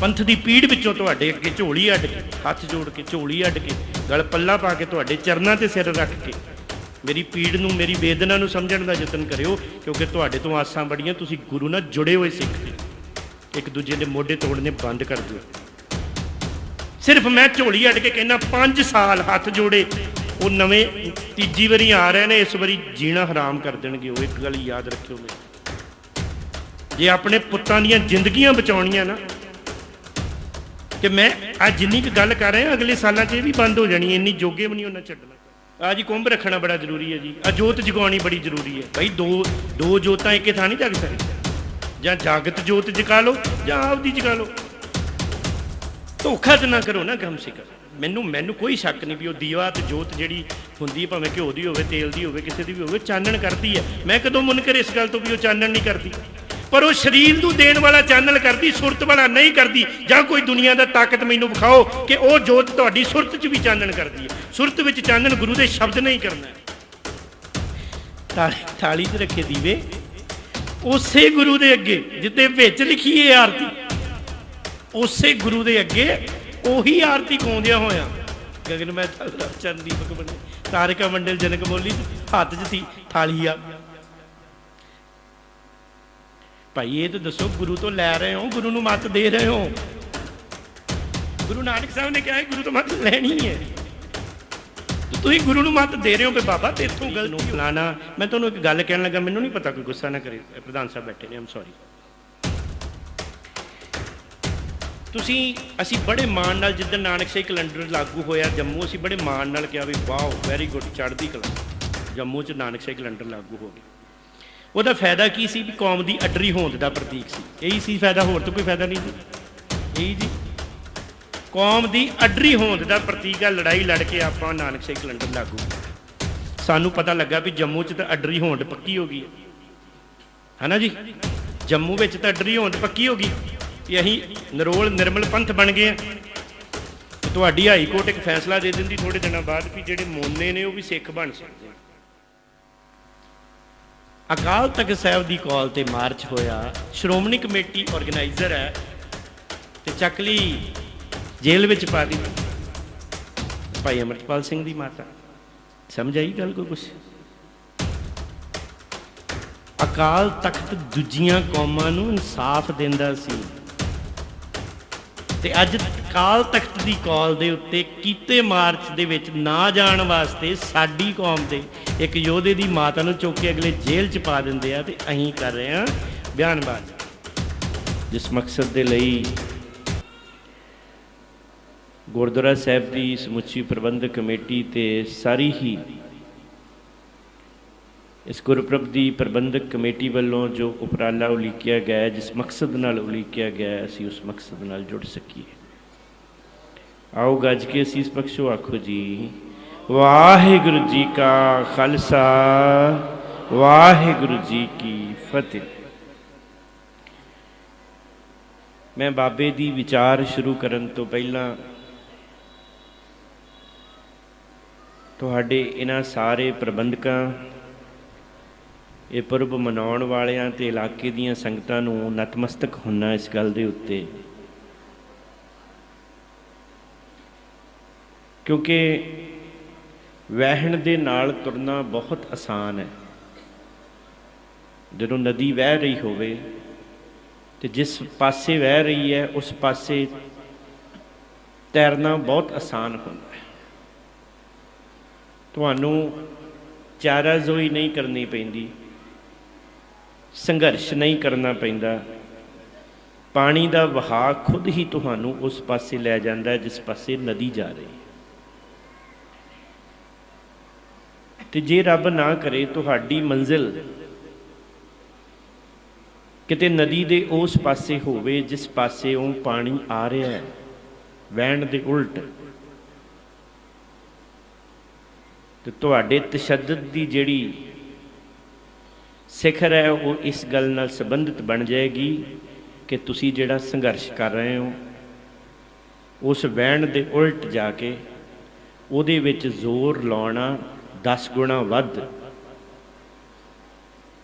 ਪੰਥ ਦੀ ਪੀੜ ਵਿੱਚੋਂ ਤੁਹਾਡੇ ਅੱਗੇ ਝੋਲੀ ਅੱਡ ਕੇ, ਹੱਥ ਜੋੜ ਕੇ, ਝੋਲੀ ਅੱਡ ਕੇ, ਗਲ ਪੱਲਾ ਪਾ ਕੇ ਤੁਹਾਡੇ ਚਰਨਾਂ ਤੇ ਸਿਰ ਰੱਖ ਕੇ। ਮੇਰੀ ਪੀੜ ਨੂੰ, ਮੇਰੀ ਵੇਦਨਾ ਨੂੰ ਸਮਝਣ ਦਾ ਯਤਨ ਕਰਿਓ, ਕਿਉਂਕਿ ਤੁਹਾਡੇ ਤੋਂ ਆਸਾਂ ਬੜੀਆਂ ਤੁਸੀਂ ਗੁਰੂ ਨਾਲ ਜੁੜੇ ਹੋਏ ਸਿੱਖ ਜੀ ਇੱਕ ਦੂਜੇ ਦੇ ਮੋਢੇ ਤੋੜਨੇ ਬੰਦ ਕਰ ਦਿਓ। ਸਿਰਫ ਮੈਂ ਝੋਲੀ ਅੱਡ ਕੇ ਕਹਿੰਦਾ 5 ਸਾਲ ਹੱਥ ਜੋੜੇ, ਉਹ ਨਵੇਂ, ਤੀਜੀ ਵਾਰੀ ਆ ਰਹੇ ਨੇ, ਇਸ ਵਾਰੀ ਜੀਣਾ ਹਰਾਮ ਕਰ ਦੇਣਗੇ, ਉਹ ਇੱਕ ਗੱਲ ਯਾਦ ਰੱਖਿਓ ਮੇਰੀ। ਜੇ ਆਪਣੇ ਪੁੱਤਾਂ ਦੀਆਂ ਜ਼ਿੰਦਗੀਆਂ ਬਚਾਉਣੀਆਂ ਨਾ ਕਿ ਮੈਂ ਅੱਜ ਜਿੰਨੀ ਕੁ ਗੱਲ ਕਰ ਰਿਹਾ, ਅਗਲੇ ਸਾਲਾਂ 'ਚ ਇਹ ਵੀ ਬੰਦ ਹੋ ਜਾਣੀ ਇੰਨੀ ਜੋਗੇ ਵੀ ਨਹੀਂ ਉਹਨਾਂ ਛੱਡਣਾ। ਆ ਜੀ ਕੁੰਭ ਰੱਖਣਾ ਬੜਾ ਜ਼ਰੂਰੀ ਹੈ ਜੀ। ਆ ਜੋਤ ਜਗਾਉਣੀ ਬੜੀ ਜ਼ਰੂਰੀ ਹੈ। ਭਾਈ ਦੋ ਦੋ ਜੋਤਾਂ ਇੱਕੇ ਥਾਂ ਨਹੀਂ ਜਗ ਸਕਦੀਆਂ। ਜਾਂ ਜਾਗਤ ਜੋਤ ਜਗਾ ਲਓ, ਜਾਂ ਆਪਦੀ ਜਗਾ ਲਓ। ਧੋਖਾ ਤੇ ਨਾ ਕਰੋ ਨਾ ਗਮ ਸਿਕਰ। ਮੈਨੂੰ ਮੈਨੂੰ ਕੋਈ ਸ਼ੱਕ ਨਹੀਂ ਵੀ ਉਹ ਦੀਵਾ ਤੇ ਜੋਤ ਜਿਹੜੀ ਹੁੰਦੀ ਹੈ, ਭਾਵੇਂ ਘਿਓ ਦੀ ਹੋਵੇ, ਤੇਲ ਦੀ ਹੋਵੇ, ਕਿਸੇ ਦੀ ਵੀ ਹੋਵੇ, ਚਾਨਣ ਕਰਦੀ ਹੈ। ਮੈਂ ਕਦੋਂ ਮੁਨਕਰ ਇਸ ਗੱਲ ਤੋਂ ਵੀ ਉਹ ਚਾਨਣ ਨਹੀਂ ਕਰਦੀ? ਪਰ ਉਹ ਸਰੀਰ ਨੂੰ ਦੇਣ ਵਾਲਾ ਚਾਨਣ ਕਰਦੀ, ਸੁਰਤ ਵਾਲਾ ਨਹੀਂ ਕਰਦੀ, ਜਾਂ ਕੋਈ ਦੁਨੀਆ ਦਾ ਤਾਕਤ ਮੈਨੂੰ ਵਿਖਾਓ ਕਿ ਉਹ ਜੋਤ ਤੁਹਾਡੀ ਸੁਰਤ 'ਚ ਵੀ ਚਾਨਣ ਕਰਦੀ ਹੈ। ਸੁਰਤ ਵਿੱਚ ਚਾਨਣ ਗੁਰੂ ਦੇ ਸ਼ਬਦ ਨਹੀਂ ਕਰਨਾ। ਥਾਲੀ ਥਾਲੀ 'ਚ ਰੱਖੇ ਦੀਵੇ। ਉਸੇ ਗੁਰੂ ਦੇ ਅੱਗੇ ਜਿੱਤੇ ਵਿੱਚ ਲਿਖੀ ਹੈ ਆਰਤੀ, ਉਸੇ ਗੁਰੂ ਦੇ ਅੱਗੇ ਉਹੀ ਆਰਤੀ ਗਾਉਂਦਿਆਂ ਹੋਇਆ ਗਗਨ ਮੈਂ ਥਲਰਾ ਚੰਨ ਦੀਪਕ ਬਣੇ। ਤਾਰਿਕਾ ਮੰਡਲ ਜਨਕ ਬੋਲੀ ਹੱਥ 'ਚ ਸੀ ਥਾਲੀ ਆ ਭਾਈ ਇਹ ਤਾਂ ਦੱਸੋ ਗੁਰੂ ਤੋਂ ਲੈ ਰਹੇ ਹੋ ਗੁਰੂ ਨੂੰ ਮੱਤ ਦੇ ਰਹੇ ਹੋ? ਗੁਰੂ ਨਾਨਕ ਸਾਹਿਬ ਨੇ ਕਿਹਾ ਹੈ ਗੁਰੂ ਤੋਂ ਮੱਤ ਲੈਣੀ ਹੈ। ਤੁਸੀਂ ਗੁਰੂ ਨੂੰ ਮੱਤ ਦੇ ਰਹੇ ਹੋ ਵੀ ਬਾਬਾ ਤੇਥੋਂ ਗਲਤ ਨੂੰ ਫਲਾਣਾ ਮੈਂ ਤੁਹਾਨੂੰ ਇੱਕ ਗੱਲ ਕਹਿਣ ਲੱਗਾ ਮੈਨੂੰ ਨਹੀਂ ਪਤਾ ਕੋਈ ਗੁੱਸਾ ਨਾ ਕਰੇ ਪ੍ਰਧਾਨ ਸਾਹਿਬ ਬੈਠੇ ਨੇ ਆਮ ਸੌਰੀ ਤੁਸੀਂ ਅਸੀਂ ਬੜੇ ਮਾਣ ਨਾਲ ਜਿੱਦਣ ਨਾਨਕ ਸ਼ਾਹੀ ਕੈਲੰਡਰ ਲਾਗੂ ਹੋਇਆ ਜੰਮੂ ਅਸੀਂ ਬੜੇ ਮਾਣ ਨਾਲ ਕਿਹਾ ਵੀ ਵਾਓ ਵੈਰੀ ਗੁੱਡ ਚੜ੍ਹਦੀ ਕਲਾ। ਜੰਮੂ 'ਚ ਨਾਨਕ ਸ਼ਾਹੀ ਕੈਲੰਡਰ ਲਾਗੂ ਹੋ ਗਿਆ। ਉਹਦਾ ਫਾਇਦਾ ਕੀ ਸੀ ਵੀ ਕੌਮ ਦੀ ਅਡਰੀ ਹੋਂਦ ਦਾ ਪ੍ਰਤੀਕ ਸੀ? ਇਹੀ ਸੀ ਫਾਇਦਾ, ਹੋਰ ਤਾਂ ਕੋਈ ਫਾਇਦਾ ਨਹੀਂ ਸੀ। ਇਹੀ ਜੀ। ਕੌਮ ਦੀ ਅਡਰੀ ਹੋਂਦ ਦਾ ਪ੍ਰਤੀਕ ਆ, ਲੜਾਈ ਲੜ ਕੇ ਆਪਾਂ ਨਾਨਕ ਸ਼ਾਹੀ ਕੈਲੰਡਰ ਲਾਗੂ ਸਾਨੂੰ ਪਤਾ ਲੱਗਾ ਵੀ ਜੰਮੂ 'ਚ ਤਾਂ ਅਡਰੀ ਹੋਂਦ ਪੱਕੀ ਹੋ ਗਈ ਹੈ। ਹੈਨਾ ਜੀ? ਜੰਮੂ ਵਿੱਚ ਤਾਂ ਅਡਰੀ ਹੋਂਦ ਪੱਕੀ ਹੋ ਗਈ। ਵੀ ਅਸੀਂ ਨਰੋਲ ਨਿਰਮਲ ਪੰਥ ਬਣ ਗਏ ਆ ਤੁਹਾਡੀ ਹਾਈ ਕੋਰਟ ਇੱਕ ਫੈਸਲਾ ਦੇ ਦਿੰਦੀ ਥੋੜੇ ਦਿਨਾਂ ਬਾਅਦ ਵੀ ਜਿਹੜੇ ਮੋਨੇ ਨੇ ਉਹ ਵੀ ਸਿੱਖ ਬਣ ਸਕਦੇ ਅਕਾਲ ਤਖਤ ਸਾਹਿਬ ਦੀ ਕਾਲ ਤੇ ਮਾਰਚ ਹੋਇਆ। ਸ਼੍ਰੋਮਣੀ ਕਮੇਟੀ ਆਰਗੇਨਾਈਜ਼ਰ ਹੈ ਤੇ ਚੱਕਲੀ ਜੇਲ੍ਹ ਵਿੱਚ ਪਾ ਦਿੱਤੀ। ਭਾਈ ਅਮਰਪਾਲ ਸਿੰਘ ਦੀ ਮਾਤਾ। ਸਮਝ ਆਈ ਗੱਲ ਕੋਈ ਕੁਛ? ਅਕਾਲ ਤਖਤ ਦੂਜੀਆਂ ਕੌਮਾਂ ਨੂੰ ਇਨਸਾਫ ਦਿੰਦਾ ਸੀ। ਤੇ ਅੱਜ ਅਕਾਲ ਤਖਤ ਦੀ ਕਾਲ ਦੇ ਉੱਤੇ ਕੀਤੇ ਮਾਰਚ ਦੇ ਵਿੱਚ ਨਾ ਜਾਣ ਵਾਸਤੇ ਸਾਡੀ ਕੌਮ ਦੇ ਇੱਕ ਯੋਧੇ ਦੀ ਮਾਤਾ ਨੂੰ ਚੁੱਕ ਕੇ ਅਗਲੇ ਜੇਲ੍ਹ 'ਚ ਪਾ ਦਿੰਦੇ ਆ ਤੇ ਅਸੀਂ ਕਰ ਰਹੇ ਆ ਬਿਆਨਬਾਜ਼ੀ। ਜਿਸ ਮਕਸਦ ਦੇ ਲਈ ਗੁਰਦੁਆਰਾ ਸਾਹਿਬ ਦੀ ਸਮੁੱਚੀ ਪ੍ਰਬੰਧਕ ਕਮੇਟੀ ਤੇ ਸਾਰੀ ਹੀ ਇਸ ਗੁਰਪ੍ਰਭ ਦੀ ਪ੍ਰਬੰਧਕ ਕਮੇਟੀ ਵੱਲੋਂ ਜੋ ਉਪਰਾਲਾ ਉਲੀਕਿਆ ਗਿਆ ਹੈ, ਜਿਸ ਮਕਸਦ ਨਾਲ ਉਲੀਕਿਆ ਗਿਆ ਹੈ, ਅਸੀਂ ਉਸ ਮਕਸਦ ਨਾਲ ਜੁੜ ਸਕੀਏ। ਆਓ ਗੱਜ ਕੇ ਅਸੀਂ ਇਸ ਬਖਸ਼ੋ ਆਖੋ ਜੀ। ਵਾਹਿਗੁਰੂ ਜੀ ਕਾ ਖਾਲਸਾ, ਵਾਹਿਗੁਰੂ ਜੀ ਕੀ ਫਤਿਹ। ਮੈਂ ਬਾਬੇ ਦੀ ਵਿਚਾਰ ਸ਼ੁਰੂ ਕਰਨ ਤੋਂ ਪਹਿਲਾਂ ਤੁਹਾਡੇ ਇਹਨਾਂ ਸਾਰੇ ਪ੍ਰਬੰਧਕਾਂ, ਇਹ ਪੁਰਬ ਮਨਾਉਣ ਵਾਲਿਆਂ ਤੇ ਇਲਾਕੇ ਦੀਆਂ ਸੰਗਤਾਂ ਨੂੰ ਨਤਮਸਤਕ ਹੁੰਨਾ ਇਸ ਗੱਲ ਦੇ ਉੱਤੇ। ਕਿਉਂਕਿ ਵਹਿਣ ਦੇ ਨਾਲ ਤੁਰਨਾ ਬਹੁਤ ਆਸਾਨ ਹੈ। ਜਦੋਂ ਨਦੀ ਵਹਿ ਰਹੀ ਹੋਵੇ ਤੇ ਜਿਸ ਪਾਸੇ ਵਹਿ ਰਹੀ ਹੈ, ਉਸ ਪਾਸੇ ਤੈਰਨਾ ਬਹੁਤ ਆਸਾਨ ਹੁੰਦਾ ਹੈ। ਤੁਹਾਨੂੰ ਚਾਰਾਜ਼ੋਈ ਨਹੀਂ ਕਰਨੀ ਪੈਂਦੀ, ਸੰਘਰਸ਼ ਨਹੀਂ ਕਰਨਾ ਪੈਂਦਾ, ਪਾਣੀ ਦਾ ਵਹਾਅ ਖੁਦ ਹੀ ਤੁਹਾਨੂੰ ਉਸ ਪਾਸੇ ਲੈ ਜਾਂਦਾ ਹੈ, ਜਿਸ ਪਾਸੇ ਨਦੀ ਜਾ ਰਹੀ ਹੈ। ਤੇ ਜੇ ਰੱਬ ਨਾ ਕਰੇ ਤੁਹਾਡੀ ਮੰਜ਼ਿਲ ਕਿਤੇ ਨਦੀ ਦੇ ਉਸ ਪਾਸੇ ਹੋਵੇ ਜਿਸ ਪਾਸੇ ਉਹ ਪਾਣੀ ਆ ਰਿਹਾ ਹੈ, ਵਹਿਣ ਦੇ ਉਲਟ, ਤੇ ਤੁਹਾਡੇ ਤਸ਼ੱਦਦ ਦੀ ਜਿਹੜੀ ਸਿਖਰ ਹੈ, ਉਹ ਇਸ ਗੱਲ ਨਾਲ ਸੰਬੰਧਿਤ ਬਣ ਜਾਏਗੀ ਕਿ ਤੁਸੀਂ ਜਿਹੜਾ ਸੰਘਰਸ਼ ਕਰ ਰਹੇ ਹੋ, ਉਸ ਵਹਿਣ ਦੇ ਉਲਟ ਜਾ ਕੇ ਉਹਦੇ ਵਿੱਚ ਜ਼ੋਰ ਲਾਉਣਾ 10 ਗੁਣਾ ਵੱਧ।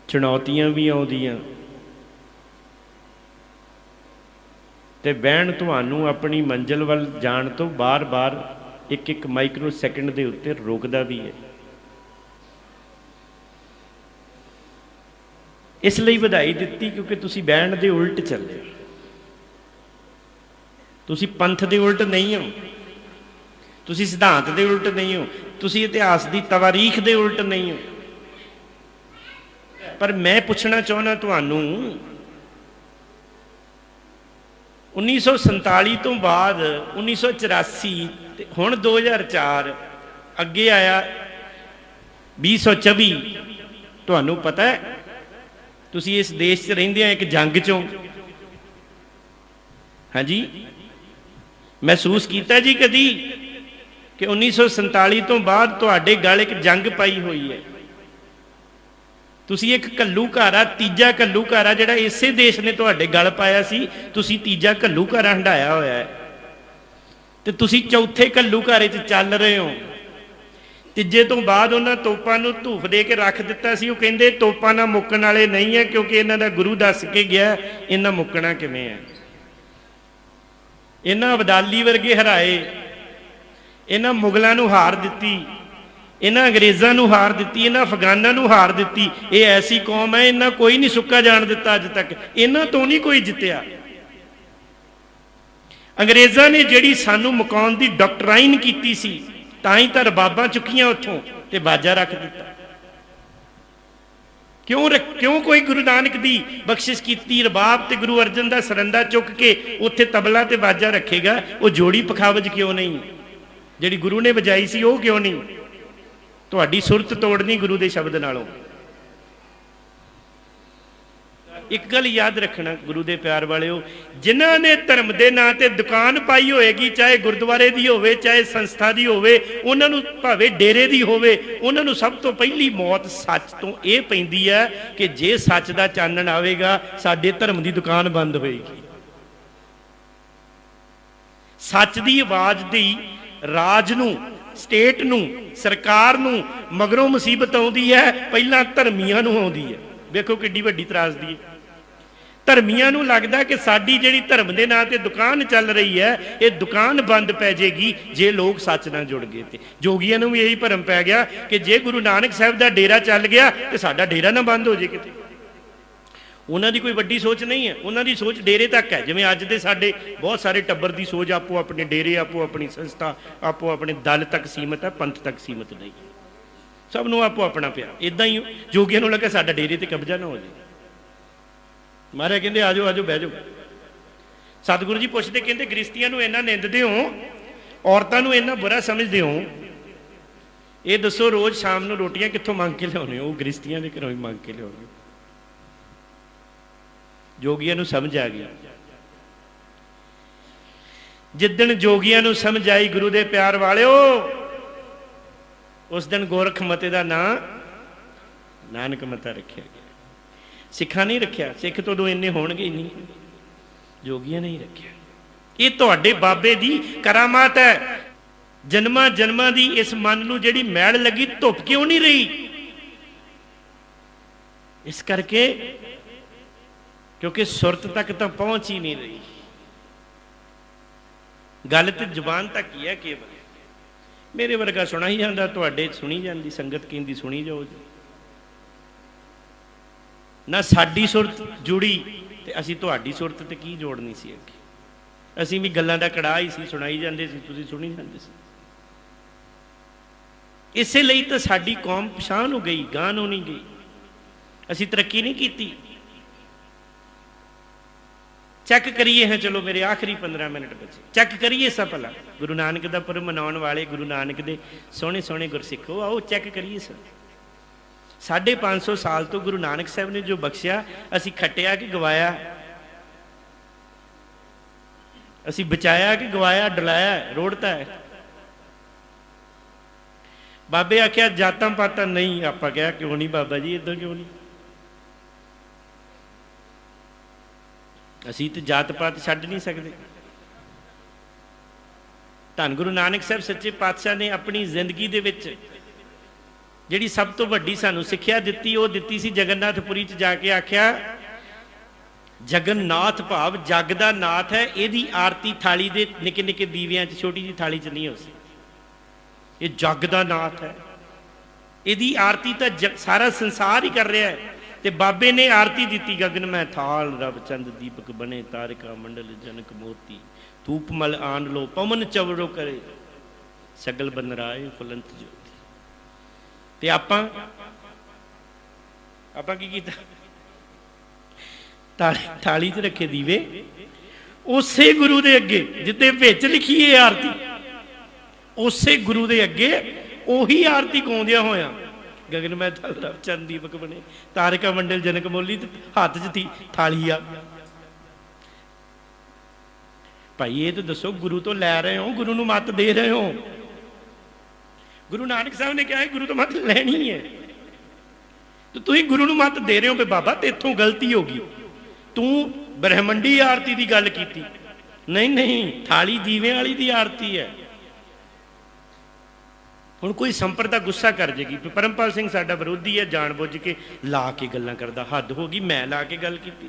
ਚੁਣੌਤੀਆਂ ਵੀ ਆਉਂਦੀਆਂ। ਤੇ ਬਹਿਣ ਤੁਹਾਨੂੰ ਆਪਣੀ ਮੰਜ਼ਿਲ ਵੱਲ ਜਾਣ ਤੋਂ ਬਾਰ-ਬਾਰ ਇੱਕ ਇੱਕ ਮਾਈਕਰੋ ਸੈਕਿੰਡ ਦੇ ਉੱਤੇ ਰੋਕਦਾ ਵੀ ਹੈ। ਇਸ ਲਈ ਵਧਾਈ ਦਿੱਤੀ ਕਿਉਂਕਿ ਤੁਸੀਂ ਬਹਿਣ ਦੇ ਉਲਟ ਚੱਲੇ। ਹੋ। ਤੁਸੀਂ ਪੰਥ ਦੇ ਉਲਟ ਨਹੀਂ ਹੋ। ਤੁਸੀਂ ਸਿਧਾਂਤ ਦੇ ਉਲਟ ਨਹੀਂ ਹੋ, ਤੁਸੀਂ ਇਤਿਹਾਸ ਦੀ ਤਵਾਰੀਖ ਦੇ ਉਲਟ ਨਹੀਂ ਹੋ। ਪਰ ਮੈਂ ਪੁੱਛਣਾ ਚਾਹੁੰਦਾ ਤੁਹਾਨੂੰ 1947 ਤੋਂ ਬਾਅਦ 1984 ਤੇ ਹੁਣ 2004 ਅੱਗੇ ਆਇਆ 2024 ਤੁਹਾਨੂੰ ਪਤਾ ਹੈ, ਤੁਸੀਂ ਇਸ ਦੇਸ਼ 'ਚ ਰਹਿੰਦੇ ਆ ਇੱਕ ਜੰਗ 'ਚੋਂ। ਹਾਂਜੀ? ਮਹਿਸੂਸ ਕੀਤਾ ਜੀ ਕਦੀ? ਕਿ 1947 ਤੋਂ ਬਾਅਦ ਤੁਹਾਡੇ ਗਲ ਇੱਕ ਜੰਗ ਪਾਈ ਹੋਈ ਹੈ। ਤੁਸੀਂ ਇੱਕ ਘੱਲੂਘਾਰਾ, ਤੀਜਾ ਘੱਲੂਘਾਰਾ ਜਿਹੜਾ ਇਸੇ ਦੇਸ਼ ਨੇ ਤੁਹਾਡੇ ਗਲ ਪਾਇਆ ਸੀ, ਤੁਸੀਂ ਤੀਜਾ ਘੱਲੂਘਾਰਾ ਹੰਡਾਇਆ ਹੋਇਆ ਹੈ। ਤੇ ਤੁਸੀਂ ਚੌਥੇ ਘੱਲੂਘਾਰੇ 'ਚ ਚੱਲ ਰਹੇ ਹੋ। ਤੀਜੇ ਤੋਂ ਬਾਅਦ ਉਹਨਾਂ ਤੋਪਾਂ ਨੂੰ ਧੂਫ ਦੇ ਕੇ ਰੱਖ ਦਿੱਤਾ ਸੀ। ਉਹ ਕਹਿੰਦੇ, ਤੋਪਾਂ ਨਾਲ ਮੁੱਕਣ ਵਾਲੇ ਨਹੀਂ ਹੈ, ਕਿਉਂਕਿ ਇਹਨਾਂ ਦਾ ਗੁਰੂ ਦੱਸ ਕੇ ਗਿਆ, ਇਹਨਾਂ ਮੁੱਕਣਾ ਕਿਵੇਂ ਹੈ? ਇਹਨਾਂ ਅਬਦਾਲੀ ਵਰਗੇ ਹਰਾਏ ਇਹਨਾਂ ਮੁਗਲਾਂ ਨੂੰ ਹਾਰ ਦਿੱਤੀ, ਇਹਨਾਂ ਅੰਗਰੇਜ਼ਾਂ ਨੂੰ ਹਾਰ ਦਿੱਤੀ, ਇਹਨਾਂ ਅਫਗਾਨਾਂ ਨੂੰ ਹਾਰ ਦਿੱਤੀ। ਇਹ ਐਸੀ ਕੌਮ ਹੈ, ਇਹਨਾਂ ਕੋਈ ਨਹੀਂ ਸੁੱਕਾ ਜਾਣ ਦਿੱਤਾ ਅੱਜ ਤੱਕ। ਇਹਨਾਂ ਤੋਂ ਨਹੀਂ ਕੋਈ ਜਿੱਤਿਆ। ਅੰਗਰੇਜ਼ਾਂ ਨੇ ਜਿਹੜੀ ਸਾਨੂੰ ਮੁਕਾਉਣ ਦੀ ਡਾਕਟਰਾਈਨ ਕੀਤੀ ਸੀ, ਤਾਂ ਹੀ ਤਾਂ ਰਬਾਬਾਂ ਚੁੱਕੀਆਂ ਉੱਥੋਂ ਤੇ ਬਾਜਾ ਰੱਖ ਦਿੱਤਾ। ਕਿਉਂ ਰੱਖ- ਕਿਉਂ ਕੋਈ ਗੁਰੂ ਨਾਨਕ ਦੀ ਬਖਸ਼ਿਸ਼ ਕੀਤੀ? ਰਬਾਬ ਤੇ ਗੁਰੂ ਅਰਜਨ ਦਾ ਸਰੰਦਾ ਚੁੱਕ ਕੇ ਉੱਥੇ ਤਬਲਾ ਤੇ ਬਾਜਾ ਰੱਖੇਗਾ, ਉਹ ਜੋੜੀ ਪਖਾਵਜ ਕਿਉਂ ਨਹੀਂ? ਜਿਹੜੀ ਗੁਰੂ ਨੇ ਵਜਾਈ ਸੀ, ਉਹ ਕਿਉਂ ਨਹੀਂ? ਤੁਹਾਡੀ ਸੁਰਤ ਤੋੜਨੀ ਗੁਰੂ ਦੇ ਸ਼ਬਦ ਨਾਲੋਂ। ਇੱਕ ਗੱਲ ਯਾਦ ਰੱਖਣਾ ਗੁਰੂ ਦੇ ਪਿਆਰ ਵਾਲਿਓ, ਜਿਨ੍ਹਾਂ ਨੇ ਧਰਮ ਦੇ ਨਾਂ ਤੇ ਦੁਕਾਨ ਪਾਈ ਹੋਏਗੀ, ਚਾਹੇ ਗੁਰਦੁਆਰੇ ਦੀ ਹੋਵੇ, ਚਾਹੇ ਸੰਸਥਾ ਦੀ ਹੋਵੇ, ਉਹਨਾਂ ਨੂੰ ਭਾਵੇਂ ਡੇਰੇ ਦੀ ਹੋਵੇ, ਉਹਨਾਂ ਨੂੰ ਸਭ ਤੋਂ ਪਹਿਲੀ ਮੌਤ ਸੱਚ ਤੋਂ ਇਹ ਪੈਂਦੀ ਹੈ ਕਿ ਜੇ ਸੱਚ ਦਾ ਚਾਨਣ ਆਵੇਗਾ, ਸਾਡੇ ਧਰਮ ਦੀ ਦੁਕਾਨ ਬੰਦ ਹੋਏਗੀ। ਸੱਚ ਦੀ ਆਵਾਜ਼ ਦੀ ਰਾਜ ਨੂੰ, ਸਟੇਟ ਨੂੰ, ਸਰਕਾਰ ਨੂੰ ਮਗਰੋਂ ਮੁਸੀਬਤ ਆਉਂਦੀ ਹੈ, ਪਹਿਲਾਂ ਧਰਮੀਆਂ ਨੂੰ ਆਉਂਦੀ ਹੈ। ਵੇਖੋ ਕਿੱਡੀ ਵੱਡੀ ਤਰਾਸਦੀ ਹੈ। ਧਰਮੀਆਂ ਨੂੰ ਲੱਗਦਾ ਕਿ ਸਾਡੀ ਜਿਹੜੀ ਧਰਮ ਦੇ ਨਾਂ ਤੇ ਦੁਕਾਨ ਚੱਲ ਰਹੀ ਹੈ, ਇਹ ਦੁਕਾਨ ਬੰਦ ਪੈ ਜੇਗੀ ਜੇ ਲੋਕ ਸੱਚ ਨਾਲ ਜੁੜ ਗਏ ਤੇ। ਜੋਗੀਆਂ ਨੂੰ ਵੀ ਇਹੀ ਭਰਮ ਪੈ ਗਿਆ ਕਿ ਜੇ ਗੁਰੂ ਨਾਨਕ ਸਾਹਿਬ ਦਾ ਡੇਰਾ ਚੱਲ ਗਿਆ ਤੇ ਸਾਡਾ ਡੇਰਾ ਨਾ ਬੰਦ ਹੋ ਜੇ ਕਿਤੇ। ਉਹਨਾਂ ਦੀ ਕੋਈ ਵੱਡੀ ਸੋਚ ਨਹੀਂ ਹੈ। ਉਹਨਾਂ ਦੀ ਸੋਚ ਡੇਰੇ ਤੱਕ ਹੈ। ਜਿਵੇਂ ਅੱਜ ਦੇ ਸਾਡੇ ਬਹੁਤ ਸਾਰੇ ਟੱਬਰ ਦੀ ਸੋਚ ਆਪੋ ਆਪਣੇ ਡੇਰੇ, ਆਪੋ ਆਪਣੀ ਸੰਸਥਾ, ਆਪੋ ਆਪਣੇ ਦਲ ਤੱਕ ਸੀਮਤ ਹੈ, ਪੰਥ ਤੱਕ ਸੀਮਤ ਨਹੀਂ। ਸਭ ਨੂੰ ਆਪੋ ਆਪਣਾ ਪਿਆ ਇਦਾਂ ਹੀ ਜੋਗੀਆਂ ਨੂੰ ਲੱਗਾ ਸਾਡਾ ਡੇਰੇ ਤੇ ਕਬਜ਼ਾ ਨਾ ਹੋ ਜਾਵੇ। ਮਹਾਰਾਜ ਕਹਿੰਦੇ ਆਜੋ ਆਜੋ ਬਹਿ ਜਾਓ। ਸਤਿਗੁਰੂ ਜੀ ਪੁੱਛਦੇ, ਕਹਿੰਦੇ, ਗ੍ਰਸਤੀਆਂ ਨੂੰ ਇੰਨਾ ਨਿੰਦਦੇ ਹੋ? ਔਰਤਾਂ ਨੂੰ ਇੰਨਾ ਬੁਰਾ ਸਮਝਦੇ ਹੋ? ਇਹ ਦੱਸੋ, ਰੋਜ਼ ਸ਼ਾਮ ਨੂੰ ਰੋਟੀਆਂ ਕਿੱਥੋਂ ਮੰਗ ਕੇ ਲਿਆਉਨੇ ਹੋ? ਉਹ ਗ੍ਰਸਤੀਆਂ ਦੇ ਘਰੋਂ ਹੀ ਮੰਗ ਕੇ ਲਿਆਉਨੇ ਜੋਗੀਆਂ ਨੂੰ ਸਮਝ ਆ ਗਈ ਜਿੱਦਣ ਜੋਗੀਆਂ ਨੂੰ ਸਮਝ ਆਈ ਗੁਰੂ ਦੇ ਪਿਆਰ ਵਾਲਿਓ, ਉਸ ਦਿਨ ਗੋਰਖ ਮਤੇ ਦਾ ਨਾਂ ਨਾਨਕ ਮਤਾ ਰੱਖਿਆ ਗਿਆ। ਸਿੱਖਾਂ ਨਹੀਂ ਰੱਖਿਆ, ਸਿੱਖ ਤੋਂ ਦੋ ਇੰਨੇ ਹੋਣਗੇ ਨਹੀਂ। ਜੋਗੀਆਂ ਨੇ ਰੱਖਿਆ। ਇਹ ਤੁਹਾਡੇ ਬਾਬੇ ਦੀ ਕਰਾਮਾਤ ਹੈ। ਜਨਮਾਂ ਜਨਮਾਂ ਦੀ ਇਸ ਮਨ ਨੂੰ ਜਿਹੜੀ ਮੈਲ ਲੱਗੀ ਧੁੱਪ ਕਿਉਂ ਨਹੀਂ ਰਹੀ? ਇਸ ਕਰਕੇ ਕਿਉਂਕਿ ਸੁਰਤ ਤੱਕ ਤਾਂ ਪਹੁੰਚ ਹੀ ਨਹੀਂ ਰਹੀ। ਗੱਲ ਤੇ ਜ਼ੁਬਾਨ ਤੱਕ ਹੀ ਹੈ ਕੇਵਲ। ਮੇਰੇ ਵਰਗਾ ਸੁਣਾ ਹੀ ਜਾਂਦਾ, ਤੁਹਾਡੇ ਸੁਣੀ ਜਾਂਦੀ, ਸੰਗਤ ਕਹਿੰਦੀ ਸੁਣੀ ਜਾਓ ਜੀ। ਨਾ ਸਾਡੀ ਸੁਰਤ ਜੁੜੀ ਤੇ ਅਸੀਂ ਤੁਹਾਡੀ ਸੁਰਤ ਤੇ ਕੀ ਜੋੜਨੀ ਸੀ ਅੱਗੇ। ਅਸੀਂ ਵੀ ਗੱਲਾਂ ਦਾ ਕੜਾਹ ਹੀ ਸੀ, ਸੁਣਾਈ ਜਾਂਦੇ ਸੀ, ਤੁਸੀਂ ਸੁਣੀ ਜਾਂਦੇ ਸੀ। ਇਸੇ ਲਈ ਤਾਂ ਸਾਡੀ ਕੌਮ ਪਛਾਣ ਹੋ ਗਈ ਗਾਂ ਨੂੰ ਨਹੀਂ ਗਈ। ਅਸੀਂ ਤਰੱਕੀ ਨਹੀਂ ਕੀਤੀ। ਚੈੱਕ ਕਰੀਏ, ਹਾਂ ਚਲੋ ਮੇਰੇ ਆਖਰੀ 15 ਮਿੰਟ ਬਚੇ। ਚੈੱਕ ਕਰੀਏ ਸਭ ਭਲਾ ਗੁਰੂ ਨਾਨਕ ਦਾ ਪੁਰਬ ਮਨਾਉਣ ਵਾਲੇ ਗੁਰੂ ਨਾਨਕ ਦੇ ਸੋਹਣੇ ਸੋਹਣੇ ਗੁਰਸਿੱਖੋ, ਆਓ ਚੈੱਕ ਕਰੀਏ ਸਭ। 550 ਸਾਲ ਤੋਂ ਗੁਰੂ ਨਾਨਕ ਸਾਹਿਬ ਨੇ ਜੋ ਬਖਸ਼ਿਆ, ਅਸੀਂ ਖੱਟਿਆ ਕਿ ਗਵਾਇਆ? ਅਸੀਂ ਬਚਾਇਆ ਕਿ ਗਵਾਇਆ, ਡਲਾਇਆ, ਰੋੜਤਾ ਹੈ? ਬਾਬੇ ਆਖਿਆ ਜਾਤਾਂ ਪਾਤਾਂ ਨਹੀਂ, ਆਪਾਂ ਕਿਹਾ, ਕਿਉਂ ਨਹੀਂ ਬਾਬਾ ਜੀ ਇਦਾਂ ਕਿਉਂ ਨਹੀਂ? ਅਸੀਂ ਤੇ ਜਾਤ ਪਾਤ ਛੱਡ ਨਹੀਂ ਸਕਦੇ। ਧੰਨ ਗੁਰੂ ਨਾਨਕ ਸਾਹਿਬ ਸੱਚੇ ਪਾਤਸ਼ਾਹ ਨੇ ਆਪਣੀ ਜ਼ਿੰਦਗੀ ਦੇ ਵਿੱਚ ਜਿਹੜੀ ਸਭ ਤੋਂ ਵੱਡੀ ਸਾਨੂੰ ਸਿੱਖਿਆ ਦਿੱਤੀ, ਉਹ ਦਿੱਤੀ ਸੀ ਜਗਨਨਾਥਪੁਰੀ ਚ ਜਾ ਕੇ ਆਖਿਆ, ਜਗਨਨਾਥ ਭਾਵ ਜਗ ਦਾ ਨਾਥ ਹੈ, ਇਹਦੀ ਆਰਤੀ ਥਾਲੀ ਦੇ ਨਿੱਕੇ ਨਿੱਕੇ ਦੀਵਿਆਂ 'ਚ, ਛੋਟੀ ਜੀ ਥਾਲੀ 'ਚ ਨਹੀਂ ਹੋ ਸਕਦੀ। ਇਹ ਜਗ ਦਾ ਨਾਥ ਹੈ। ਇਹਦੀ ਆਰਤੀ ਤਾਂ ਜਗ- ਸਾਰਾ ਸੰਸਾਰ ਹੀ ਕਰ ਰਿਹਾ ਹੈ। ਤੇ ਬਾਬੇ ਨੇ ਆਰਤੀ ਦਿੱਤੀ, ਗਗਨ ਮੈਂ ਥਾਲ ਰਵ ਚੰਦ ਦੀਪਕ ਬਣੇ, ਤਾਰਿਕਾ ਮੰਡਲ ਜਨਕ ਮੋਤੀ, ਧੂਪ ਆਣ ਆਨ ਲੋ, ਪਵਨ ਚਵੜੋ ਕਰੇ, ਸਗਲ ਬਨਰਾਏ ਫੁਲੰਤ ਜੋਤੀ। ਤੇ ਆਪਾਂ ਆਪਾਂ ਕੀ ਕੀਤਾ? ਥਾਲੀ ਥਾਲੀ 'ਚ ਰੱਖੇ ਦੀਵੇ, ਉਸੇ ਗੁਰੂ ਦੇ ਅੱਗੇ, ਜਿੱਤੇ ਵਿੱਚ ਲਿਖੀ ਹੈ ਆਰਤੀ, ਉਸੇ ਗੁਰੂ ਦੇ ਅੱਗੇ ਉਹੀ ਆਰਤੀ ਗਾਉਂਦਿਆਂ ਹੋਇਆਂ ਗਗਨ ਮੈਂ ਰਬ ਚੰਦ ਦੀਪਕ ਬਣੇ। ਤਾਰਕਾ ਮੰਡਲ ਜਨਕ ਮੋਲੀ ਤੇ ਹੱਥ 'ਚ ਥੀ ਥਾਲੀ ਆ ਭਾਈ, ਇਹ ਤਾਂ ਦੱਸੋ, ਗੁਰੂ ਤੋਂ ਲੈ ਰਹੇ ਹੋ, ਗੁਰੂ ਨੂੰ ਮੱਤ ਦੇ ਰਹੇ ਹੋ? ਗੁਰੂ ਨਾਨਕ ਸਾਹਿਬ ਨੇ ਕਿਹਾ ਹੈ, ਗੁਰੂ ਤੋਂ ਮੱਤ ਲੈਣੀ ਹੈ। ਤੇ ਤੁਸੀਂ ਗੁਰੂ ਨੂੰ ਮੱਤ ਦੇ ਰਹੇ ਹੋ ਕਿ ਬਾਬਾ ਤੇਥੋਂ ਗਲਤੀ ਹੋ ਗਈ। ਤੂੰ ਬ੍ਰਹਮੰਡੀ ਆਰਤੀ ਦੀ ਗੱਲ ਕੀਤੀ। ਨਹੀਂ ਨਹੀਂ, ਥਾਲੀ ਦੀਵਿਆਂ ਵਾਲੀ ਦੀ ਆਰਤੀ ਹੈ। ਹੁਣ ਕੋਈ ਸੰਪਰਦਾ ਗੁੱਸਾ ਕਰ ਜੇਗੀ ਪਰਮਪਾਲ ਸਿੰਘ ਸਾਡਾ ਵਿਰੋਧੀ ਹੈ, ਜਾਣਬੁੱਝ ਕੇ ਲਾ ਕੇ ਗੱਲਾਂ ਕਰਦਾ, ਹੱਦ ਹੋ ਗਈ, ਮੈਂ ਲਾ ਕੇ ਗੱਲ ਕੀਤੀ।